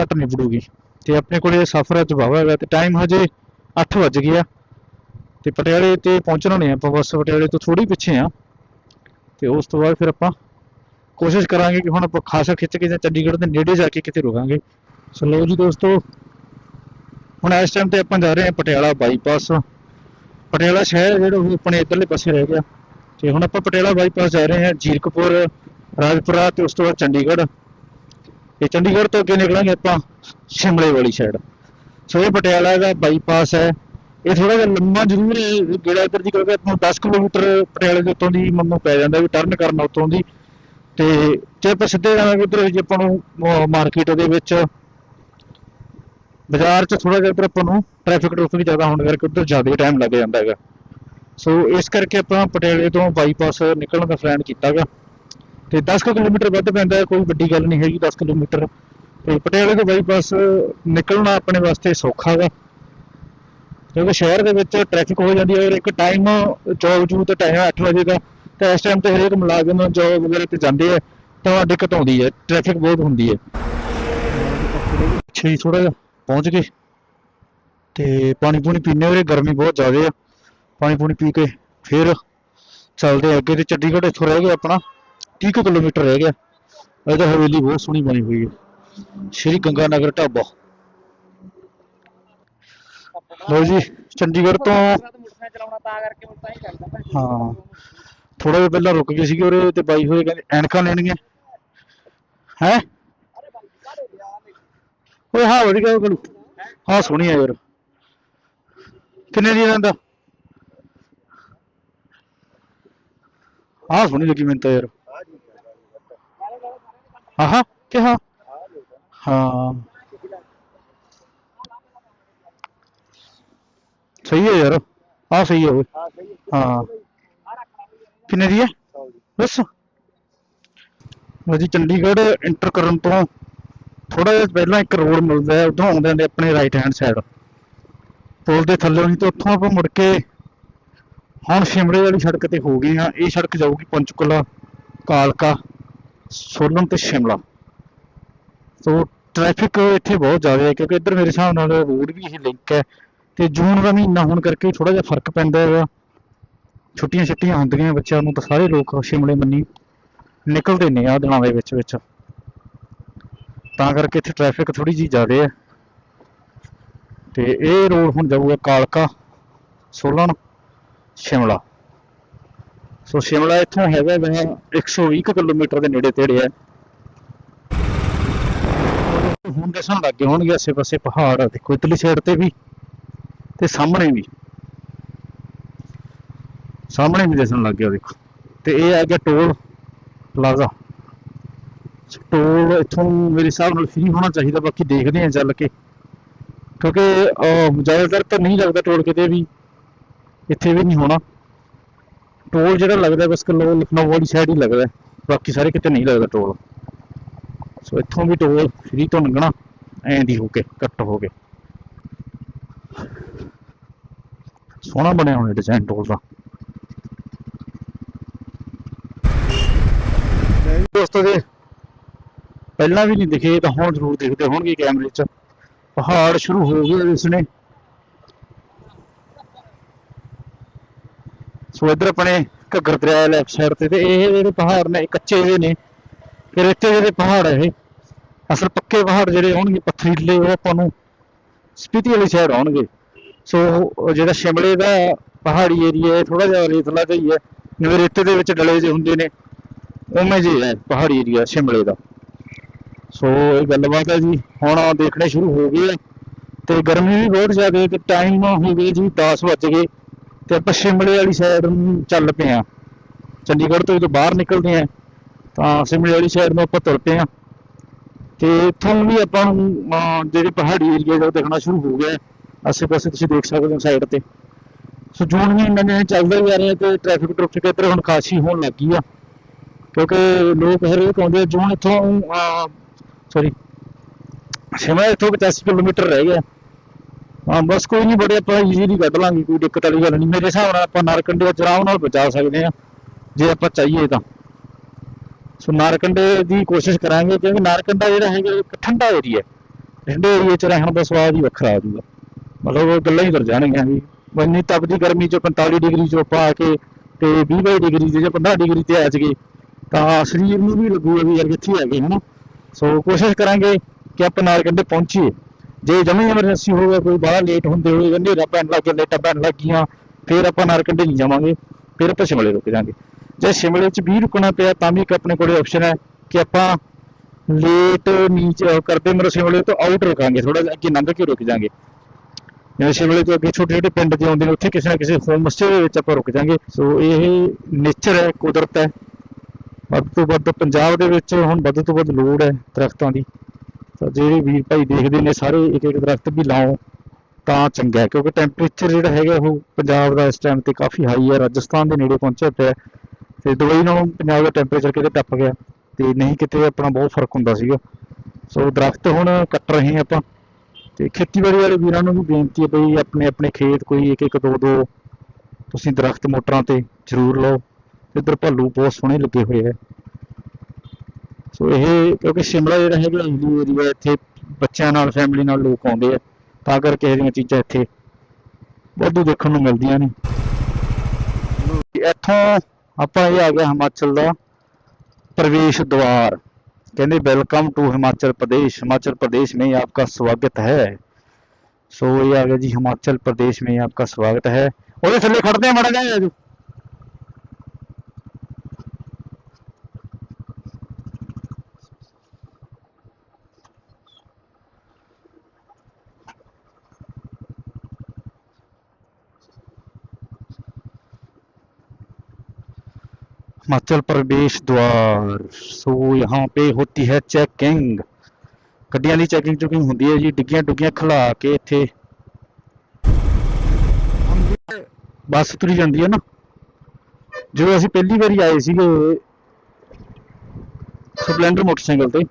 ਘੱਟ ਨਿਬੜੂਗੀ। ਤੇ ਆਪਣੇ ਕੋਲੇ ਸਫ਼ਰ ਅੱਜ ਵਾਹਵਾ ਹੈਗਾ ਤੇ ਟਾਈਮ ਹਜੇ 8 ਵੱਜ ਗਿਆ ਤੇ ਪਟਿਆਲੇ ਤੇ ਪਹੁੰਚਣਾ ਨਹੀਂ ਆਪਾਂ, ਬਸ ਪਟਿਆਲੇ ਤੋਂ ਥੋੜੀ ਪਿੱਛੇ ਆ। ਤੇ ਉਸ ਤੋਂ ਬਾਅਦ ਫਿਰ ਆਪਾਂ ਕੋਸ਼ਿਸ਼ ਕਰਾਂਗੇ ਕਿ ਹੁਣ ਆਪਾਂ ਖਾਸਾ ਖਿੱਚ ਕੇ ਜਾਂ ਚੰਡੀਗੜ੍ਹ ਦੇ ਨੇੜੇ ਜਾ ਕੇ ਕਿਤੇ ਰੁਕਾਂਗੇ। ਸੋ ਲਓ ਜੀ ਦੋਸਤੋ, ਹੁਣ ਇਸ ਟਾਈਮ ਤੇ ਆਪਾਂ ਜਾ ਰਹੇ ਹਾਂ ਪਟਿਆਲਾ ਬਾਈਪਾਸ ਪਟਿਆਲਾ ਸ਼ਹਿਰ ਜਿਹੜਾ ਉਹ ਆਪਣੇ ਇੱਧਰਲੇ ਪਾਸੇ ਰਹਿ ਗਿਆ। ਤੇ ਹੁਣ ਆਪਾਂ ਪਟਿਆਲਾ ਬਾਈਪਾਸ ਜਾ ਰਹੇ ਹਾਂ ਜੀਰਕਪੁਰ, ਰਾਜਪੁਰਾ ਤੇ ਉਸ ਤੋਂ ਬਾਅਦ ਚੰਡੀਗੜ੍ਹ। ਤੇ ਚੰਡੀਗੜ੍ਹ ਤੋਂ ਅੱਗੇ ਨਿਕਲਾਂਗੇ ਆਪਾਂ ਸ਼ਿਮਲੇ ਵਾਲੀ ਸਾਈਡ ਸੋ ਇਹ ਪਟਿਆਲਾ ਦਾ ਬਾਈਪਾਸ ਹੈ। ਇਹ ਥੋੜਾ ਜਿਹਾ ਲੰਮਾ ਜ਼ਰੂਰ ਜਿਹੜਾ ਇੱਧਰ ਦੀ ਕਿਉਂਕਿ ਆਪਾਂ ਨੂੰ 10 ਕਿਲੋਮੀਟਰ ਪਟਿਆਲੇ ਦੇ ਉੱਤੋਂ ਦੀ ਮੈਨੂੰ ਪੈ ਜਾਂਦਾ ਵੀ ਟਰਨ ਕਰਨਾ ਉੱਤੋਂ ਦੀ। ਤੇ ਜੇ ਆਪਾਂ ਸਿੱਧੇ ਜਾਵਾਂਗੇ ਉੱਧਰ, ਜੇ ਆਪਾਂ ਨੂੰ ਮਾਰਕੀਟ ਦੇ ਵਿੱਚ ਬਾਜ਼ਾਰ 'ਚ ਥੋੜਾ ਜਿਹਾ ਇੱਧਰ ਆਪਾਂ ਨੂੰ ਟ੍ਰੈਫਿਕ ਟ੍ਰੈਫਿਕ ਜ਼ਿਆਦਾ ਹੋਣ ਕਰਕੇ ਉੱਧਰ ਜ਼ਿਆਦਾ ਟਾਈਮ ਲੱਗ ਜਾਂਦਾ ਹੈਗਾ। ਸੋ ਇਸ ਕਰਕੇ ਆਪਾਂ ਪਟਿਆਲੇ ਤੋਂ ਬਾਈਪਾਸ ਨਿਕਲਣ ਦਾ ਪਲਾਨ ਕੀਤਾਗਾ। ਤੇ 10 ਕੁ ਕਿਲੋਮੀਟਰ ਵੱਧ ਪੈਂਦਾ ਕੋਈ ਵੱਡੀ ਗੱਲ ਨਹੀਂ ਹੈਗੀ 10 ਕਿਲੋਮੀਟਰ। ਤੇ ਪਟਿਆਲੇ ਤੋਂ ਬਾਈਪਾਸ ਨਿਕਲਣਾ ਆਪਣੇ ਵਾਸਤੇ ਸੌਖਾ ਗਾ ਕਿਉਂਕਿ ਸ਼ਹਿਰ ਦੇ ਵਿੱਚ ਟ੍ਰੈਫਿਕ ਹੋ ਜਾਂਦੀ ਹੈ, ਔਰ ਇੱਕ ਟਾਈਮ ਜੋਬ ਜੂ ਤੇ ਟਾਈਮ 8 ਵਜੇ ਦਾ, ਤੇ ਇਸ ਟਾਈਮ ਤੇ ਹਰੇਕ ਮੁਲਾਜ਼ਮ ਜੋਬ ਵਗੈਰਾ ਤੇ ਜਾਂਦੇ ਆ, ਤਾਂ ਦਿੱਕਤ ਆਉਂਦੀ ਹੈ ਟ੍ਰੈਫਿਕ ਬਹੁਤ ਹੁੰਦੀ ਹੈ। ਛੇ ਥੋੜਾ ਜਿਹਾ ਪਹੁੰਚ ਗਏ। ਤੇ ਪਾਣੀ ਪੂਣੀ ਪੀਣੇ ਉਰੇ ਗਰਮੀ ਬਹੁਤ ਜ਼ਿਆਦਾ ਆ। ਪਾਣੀ ਪੂਣੀ ਪੀ ਕੇ ਫਿਰ ਚੱਲਦੇ ਅੱਗੇ ਤੇ ਚੰਡੀਗੜ੍ਹ ਇੱਥੋਂ ਰਹਿ ਗਿਆ ਆਪਣਾ 30 ਕਿਲੋਮੀਟਰ ਰਹਿ ਗਿਆ। ਇਹ ਤਾਂ ਹਵੇਲੀ ਬਹੁਤ ਸੋਹਣੀ ਬਣੀ ਹੋਈ ਹੈ। ਸ਼੍ਰੀ ਗੰਗਾ ਨਗਰ ਢਾਬਾ। ਲਓ ਜੀ, ਚੰਡੀਗੜ੍ਹ ਤੋਂ ਹਾਂ ਥੋੜਾ ਜਿਹਾ ਪਹਿਲਾਂ ਰੁਕ ਗਏ ਸੀਗੇ ਉਰੇ ਤੇ ਬਾਈ ਹੋਏ ਕਹਿੰਦੇ ਐਨਕਾਂ ਲੈਣੀਆਂ। ਹੈ? ਓਏ, ਹਾਂ, ਵਧੀਆ ਗੱਲ ਹਾਂ, ਸੋਹਣੀ ਆ ਯਾਰ। ਕਿੰਨੇ ਦੀ ਲੈਂਦਾ? ਹਾਂ ਸੋਹਣੀ ਲੱਗੀ ਮੈਨੂੰ ਤਾਂ ਯਾਰ। ਹਾਂ ਹਾਂ ਹਾਂ? ਸਹੀ ਹੈ ਯਾਰ ਹਾਂ ਸਹੀ ਹੈ ਓਏ ਹਾਂ। ਕਿੰਨੇ ਦੀ ਹੈ? ਬਸ ਜੀ ਚੰਡੀਗੜ੍ਹ ਇੰਟਰ ਕਰਨ ਤੋਂ ਥੋੜਾ ਜਿਹਾ ਪਹਿਲਾਂ ਇੱਕ ਰੋਡ ਮਿਲਦਾ ਹੈ, ਉਧਰੋਂ ਆਉਂਦੇ ਨੇ ਆਪਣੇ ਰਾਈਟ ਹੈਂਡ ਸਾਈਡ ਪੁਲ ਦੇ ਥੱਲੇ ਨਹੀਂ ਤੇ ਉੱਥੋਂ ਆਪਾਂ ਮੁੜ ਕੇ ਹੁਣ ਸ਼ਿਮਲੇ ਵਾਲੀ ਸੜਕ ਤੇ ਹੋ ਗਏ ਆ, ਇਹ ਸੜਕ ਜਾਊਗੀ ਪੰਚਕੁਲਾ, ਕਾਲਕਾ, ਸੋਲਨ ਤੇ ਸ਼ਿਮਲਾ। ਸੋ ਟ੍ਰੈਫਿਕ ਇੱਥੇ ਬਹੁਤ ਜ਼ਿਆਦਾ ਹੈ, ਕਿਉਂਕਿ ਇੱਧਰ ਮੇਰੇ ਹਿਸਾਬ ਨਾਲ ਰੋਡ ਵੀ ਇਹ ਲਿੰਕ ਹੈ ਤੇ ਜੂਨ ਦਾ ਮਹੀਨਾ ਹੋਣ ਕਰਕੇ ਥੋੜਾ ਜਿਹਾ ਫ਼ਰਕ ਪੈਂਦਾ ਹੈਗਾ। ਛੁੱਟੀਆਂ ਛੁੱਟੀਆਂ ਹੁੰਦੀਆਂ ਬੱਚਿਆਂ ਨੂੰ ਤਾਂ ਸਾਰੇ ਲੋਕ ਸ਼ਿਮਲੇ ਮੰਨੀ ਨਿਕਲਦੇ ਨੇ ਆ ਦਿਨਾਂ ਦੇ ਵਿੱਚ ਵਿੱਚ। ਤਾਂ ਕਰਕੇ ਇੱਥੇ ਟ੍ਰੈਫਿਕ ਥੋੜੀ ਜਿਹੀ ਜ਼ਿਆਦਾ ਹੈ। ਤੇ ਇਹ ਰੋਡ ਹੁਣ ਜਾਊਗਾ ਕਾਲਕਾ, ਸੋਲਨ ਸ਼ਿਮਲਾ। ਸੋ ਸ਼ਿਮਲਾ ਇੱਥੋਂ ਹੈਗਾ ਵੈ 120 ਕੁ ਕਿਲੋਮੀਟਰ ਦੇ ਨੇੜੇ ਤੇੜੇ ਹੈ। ਹੁਣ ਦੱਸਣ ਲੱਗ ਗਏ ਹੋਣਗੇ ਆਸੇ ਪਾਸੇ ਪਹਾੜ ਆ ਦੇਖੋ ਇਤਲੀ ਸਾਈਡ ਤੇ ਵੀ ਤੇ ਸਾਹਮਣੇ ਵੀ। ਸਾਹਮਣੇ ਵੀ ਦਿਸਣ ਲੱਗ ਗਿਆ ਦੇਖੋ। ਤੇ ਇਹ ਆ ਗਿਆ ਟੋਲ ਪਲਾਜ਼ਾ। ਟੋਲ ਇੱਥੋਂ ਮੇਰੇ ਹਿਸਾਬ ਨਾਲ ਫ੍ਰੀ ਹੋਣਾ ਚਾਹੀਦਾ ਬਾਕੀ ਦੇਖਦੇ ਆ ਚੱਲ ਕੇ। ਕਿਉਂਕਿ ਅਹ, ਜ਼ਿਆਦਾਤਰ ਤਾਂ ਨਹੀਂ ਲੱਗਦਾ ਟੋਲ ਕਿਤੇ ਵੀ। ਇੱਥੇ ਵੀ ਨਹੀਂ ਹੋਣਾ। ਟੋਲ ਜਿਹੜਾ ਲੱਗਦਾ ਬਸ ਕੱਲੋ ਲਖਨਊ ਵਾਲੀ ਸਾਈਡ ਹੀ ਲੱਗਦਾ ਬਾਕੀ ਸਾਰੇ ਕਿਤੇ ਨਹੀਂ ਲੱਗਦਾ ਟੋਲ ਸੋ ਇੱਥੋਂ ਵੀ ਟੋਲ ਫ੍ਰੀ ਤੋਂ ਲੰਘਣਾ ਐਂ ਦੀ ਹੋ ਕੇ ਕੱਟ ਹੋ ਕੇ। ਸੋਹਣਾ ਬਣਿਆ ਹੋਇਆ ਡਿਜ਼ਾਈਨ ਟੋਲ ਦਾ। ਦੋਸਤੋ ਜੀ, ਪਹਿਲਾਂ ਵੀ ਨਹੀਂ ਦਿਖੇ, ਤਾਂ ਹੁਣ ਜ਼ਰੂਰ ਦਿਖਦੇ ਹੋਣਗੇ ਕੈਮਰੇ 'ਚ। ਪਹਾੜ ਸ਼ੁਰੂ ਹੋ ਗਏ ਇਸਨੇ ਸੋ ਇਧਰ ਆਪਣੇ ਘੱਗਰ ਦਰਿਆ ਲੈਫਟ ਸਾਈਡ ਤੇ ਤੇ ਇਹ ਜਿਹੜੇ ਪਹਾੜ ਨੇ ਕੱਚੇ ਜਿਹੇ ਨੇ। ਫਿਰ ਇੱਥੇ ਜਿਹੜੇ ਪਹਾੜ ਹੈ ਇਹ, ਅਸਲ ਪੱਕੇ ਪਹਾੜ ਜਿਹੜੇ ਹੋਣਗੇ ਪੱਥਰੀਲੇ ਉਹ ਆਪਾਂ ਨੂੰ ਸਪੀਤੀ ਵਾਲੀ ਸਾਈਡ ਆਉਣਗੇ। ਸੋ ਜਿਹੜਾ ਸ਼ਿਮਲੇ ਦਾ ਪਹਾੜੀ ਏਰੀਆ ਹੈ ਥੋੜਾ ਜਿਹਾ ਰੇਤਲਾ ਜਿਹਾ ਹੀ ਹੈ। ਜਿਵੇਂ ਰੇਤੇ ਦੇ ਵਿੱਚ ਡਲੇ ਜਿਹੇ ਹੁੰਦੇ ਨੇ, ਉਵੇਂ ਜਿਹੇ ਹੈ ਪਹਾੜੀ ਏਰੀਆ ਸ਼ਿਮਲੇ ਦਾ। ਸੋ ਇਹ ਗੱਲਬਾਤ ਹੈ ਜੀ, ਹੁਣ ਦੇਖਣੇ ਸ਼ੁਰੂ ਹੋ ਗਏ ਆ। ਤੇ ਗਰਮੀ ਵੀ ਬਹੁਤ ਜ਼ਿਆਦਾ ਤੇ ਟਾਈਮ ਹੋ ਗਏ ਜੀ 10 ਵੱਜ ਗਏ। ਤੇ ਆਪਾਂ ਸ਼ਿਮਲੇ ਵਾਲੀ ਸਾਈਡ ਨੂੰ ਚੱਲ ਪਏ ਆ ਚੰਡੀਗੜ੍ਹ ਤੋਂ ਜਦੋਂ ਬਾਹਰ ਨਿਕਲਦੇ ਆ ਤਾਂ ਸਿਮਲੇ ਵਾਲੀ ਸਾਈਡ ਨੂੰ ਆਪਾਂ ਤੁਰ ਪਏ ਆ ਤੇ ਇੱਥੋਂ ਵੀ ਆਪਾਂ ਨੂੰ ਅਹ, ਜਿਹੜੇ ਪਹਾੜੀ ਏਰੀਆ ਜਿਹੜਾ ਦੇਖਣਾ ਸ਼ੁਰੂ ਹੋ ਗਿਆ ਆਸੇ-ਪਾਸੇ ਤੁਸੀਂ ਦੇਖ ਸਕਦੇ ਹੋ ਸਾਈਡ ਤੇ। ਸੋ ਜੂਨ ਵੀ ਇੰਨਾ ਜਿਹਾ ਚੱਲਦਾ ਹੀ ਆ ਰਿਹਾ ਤੇ ਟ੍ਰੈਫਿਕ ਟ੍ਰੈਫਿਕ ਇੱਧਰ ਹੁਣ ਖਾਸੀ ਹੋਣ ਲੱਗੀ ਆ। ਕਿਉਂਕਿ ਲੋਕ ਹਰੇਕ ਆਉਂਦੇ ਆ, ਜੂਨ ਇੱਥੋਂ ਸੌਰੀ ਸ਼ਿਮਲਾ ਇੱਥੋਂ 85 ਕਿਲੋਮੀਟਰ ਰਹਿ ਗਿਆ। ਹਾਂ, ਬਸ ਕੋਈ ਨਹੀਂ ਬੜੇ ਆਪਾਂ ਈਜ਼ੀਲੀ ਕੱਢ ਲਾਂਗੇ, ਕੋਈ ਦਿੱਕਤ ਵਾਲੀ ਗੱਲ ਨਹੀਂ ਮੇਰੇ ਹਿਸਾਬ ਨਾਲ ਆਪਾਂ ਨਾਰਕੰਡੇ ਵਿੱਚ ਆਰਾਮ ਨਾਲ ਬਚਾ ਸਕਦੇ ਆ ਜੇ ਆਪਾਂ ਚਾਹੀਏ ਤਾਂ। ਸੋ ਨਾਰਕੰਡੇ ਦੀ ਕੋਸ਼ਿਸ਼ ਕਰਾਂਗੇ, ਕਿਉਂਕਿ ਨਾਰਕੰਡਾ ਜਿਹੜਾ ਹੈਗਾ ਇੱਕ ਠੰਡਾ ਏਰੀਆ ਠੰਡੇ ਏਰੀਆ ਚ ਰਹਿਣ ਦਾ ਸਵਾਦ ਹੀ ਵੱਖਰਾ ਆ ਜੂਗਾ। ਮਤਲਬ ਉਹ ਗੱਲਾਂ ਹੀ ਕਰ ਜਾਣਗੀਆਂ ਵੀ ਇੰਨੀ ਤਪਦੀ ਗਰਮੀ ਚ 45 ਡਿਗਰੀ ਚ ਆਪਾਂ ਆ ਕੇ ਤੇ 20 22 ਡਿਗਰੀ ਤੇ ਜਾਂ 15 ਡਿਗਰੀ ਤੇ ਆ ਜਗੇ, ਤਾਂ ਸਰੀਰ ਨੂੰ ਵੀ ਲੱਗੂਗਾ ਵੀ ਯਾਰ ਕਿੱਥੇ ਆ ਗਏ, ਹਨਾ? ਸੋ ਕੋਸ਼ਿਸ਼ ਕਰਾਂਗੇ ਕਿ ਆਪਾਂ ਨਾਰਕੰਡੇ ਪਹੁੰਚੀਏ। ਜੇ ਜਮੀ ਐਮਰਜੈਂਸੀ ਹੋਵੇ ਕੋਈ ਬਾਹਰ ਲੇਟ ਹੁੰਦੇ ਹੋਏ ਹਨੇਰਾ ਪੈਣ ਲੱਗ ਗਿਆ ਲਾਈਟਾਂ ਪੈਣ ਲੱਗ ਗਈਆਂ, ਫਿਰ ਆਪਾਂ ਨਾਰਕੰਡੇ ਨਹੀਂ ਜਾਵਾਂਗੇ, ਫਿਰ ਆਪਾਂ ਸ਼ਿਮਲੇ ਰੁਕ ਜਾਾਂਗੇ। ਜੇ ਸ਼ਿਮਲੇ 'ਚ ਵੀ ਰੁਕਣਾ ਪਿਆ, ਤਾਂ ਵੀ ਇੱਕ ਆਪਣੇ ਕੋਲੇ ਆਪਸ਼ਨ ਹੈ ਕਿ ਆਪਾਂ ਲੇਟ ਨੀਚੇ ਕਰਦੇ ਮਰ ਸ਼ਿਮਲੇ ਤੋਂ ਆਊਟ ਰੁਕਾਂਗੇ ਥੋੜਾ ਜਿਹਾ ਅੱਗੇ ਲੰਘ ਕੇ ਰੁਕ ਜਾਾਂਗੇ। ਜਿਵੇਂ ਸ਼ਿਮਲੇ ਤੋਂ ਅੱਗੇ ਛੋਟੇ ਛੋਟੇ ਪਿੰਡ ਜਿਹੇ ਆਉਂਦੇ ਨੇ, ਉੱਥੇ ਕਿਸੇ ਨਾ ਕਿਸੇ ਹੋਮ ਸਟੇ ਦੇ ਵਿੱਚ ਆਪਾਂ ਰੁਕ ਜਾਾਂਗੇ। ਸੋ ਇਹ ਨੇਚਰ ਹੈ, ਕੁਦਰਤ ਹੈ। ਵੱਧ ਤੋਂ ਵੱਧ ਪੰਜਾਬ ਦੇ ਵਿੱਚ ਹੁਣ ਵੱਧ ਤੋਂ ਵੱਧ ਲੋੜ ਹੈ ਦਰਖਤਾਂ ਦੀ। ਤਾਂ ਜਿਹੜੇ ਵੀਰ ਭਾਈ ਦੇਖਦੇ ਨੇ ਸਾਰੇ ਇੱਕ ਇੱਕ ਦਰਖਤ ਵੀ ਲਾਓ, ਤਾਂ ਚੰਗਾ ਕਿਉਂਕਿ ਟੈਂਪਰੇਚਰ ਜਿਹੜਾ ਹੈਗਾ ਉਹ ਪੰਜਾਬ ਦਾ ਇਸ ਟਾਈਮ ਤੇ ਕਾਫੀ ਹਾਈ ਹੈ, ਰਾਜਸਥਾਨ ਦੇ ਨੇੜੇ ਪਹੁੰਚਿਆ ਪਿਆ ਤੇ ਦੁਬਈ ਨਾਲੋਂ ਪੰਜਾਬ ਦਾ ਟੈਂਪਰੇਚਰ ਕਿਤੇ ਟੱਪ ਗਿਆ, ਤੇ ਨਹੀਂ ਕਿਤੇ ਆਪਣਾ ਬਹੁਤ ਫ਼ਰਕ ਹੁੰਦਾ ਸੀਗਾ। ਸੋ ਦਰਖਤ ਹੁਣ ਕੱਟ ਰਹੇ ਹਾਂ ਆਪਾਂ, ਤੇ ਖੇਤੀਬਾੜੀ ਵਾਲੇ ਵੀਰਾਂ ਨੂੰ ਵੀ ਬੇਨਤੀ ਹੈ ਬਈ ਆਪਣੇ ਆਪਣੇ ਖੇਤ ਕੋਈ ਇੱਕ ਇੱਕ ਦੋ ਦੋ ਤੁਸੀਂ ਦਰਖਤ ਮੋਟਰਾਂ ਤੇ ਜ਼ਰੂਰ ਲਾਓ ਇੱਧਰ ਭੱਲੂ ਬਹੁਤ ਸੋਹਣੇ ਲੱਗੇ ਹੋਏ ਹੈ ਸੋ ਇਹ ਕਿਉਂਕਿ ਸ਼ਿਮਲਾ ਜਿਹੜਾ ਹੈਗਾ, ਹਿੰਦੂ ਏਰੀਆ ਇੱਥੇ ਬੱਚਿਆਂ ਨਾਲ ਫੈਮਿਲੀ ਨਾਲ ਲੋਕ ਆਉਂਦੇ ਆ, ਤਾਂ ਕਰਕੇ ਇਹ ਦੀਆਂ ਚੀਜ਼ਾਂ ਇੱਥੇ ਵਾਧੂ ਦੇਖਣ ਨੂੰ ਮਿਲਦੀਆਂ ਨੇ। ਇੱਥੋਂ ਆਪਾਂ ਇਹ ਆ ਗਿਆ ਹਿਮਾਚਲ ਦਾ ਪ੍ਰਵੇਸ਼ ਦਵਾਰ। ਕਹਿੰਦੇ ਵੈਲਕਮ ਟੂ ਹਿਮਾਚਲ ਪ੍ਰਦੇਸ਼। ਹਿਮਾਚਲ ਪ੍ਰਦੇਸ਼ ਮੇਂ ਆਪਕਾ ਸਵਾਗਤ ਹੈ। ਸੋ ਇਹ ਆ ਗਿਆ ਜੀ, ਹਿਮਾਚਲ ਪ੍ਰਦੇਸ਼ ਮੇਂ ਆਪਕਾ ਸਵਾਗਤ ਹੈ। ਉਹਦੇ ਥੱਲੇ ਖੜਦੇ ਆ, ਮੜਾ ਜਾਏ ਆਜੋ हिमाचल प्रवेश द्वार सो यहाँ पे होती है चेकिंग ਗੱਡੀਆਂ ਦੀ ਚੈਕਿੰਗ ਚੁਕਿੰਗ ਹੁੰਦੀ ਹੈ ਜੀ ਡਿੱਗੀਆਂ ਡੁੱਗੀਆਂ ਖਲਾ ਕੇ ਇੱਥੇ ਬੱਸ ਤੁਰੀ ਜਾਂਦੀ ਹੈ ਨਾ ਜਦੋਂ ਅਸੀਂ ਪਹਿਲੀ ਵਾਰੀ ਆਏ ਸੀਗੇ ਸਪਲੈਂਡਰ ਮੋਟਰਸਾਈਕਲ ਤੇ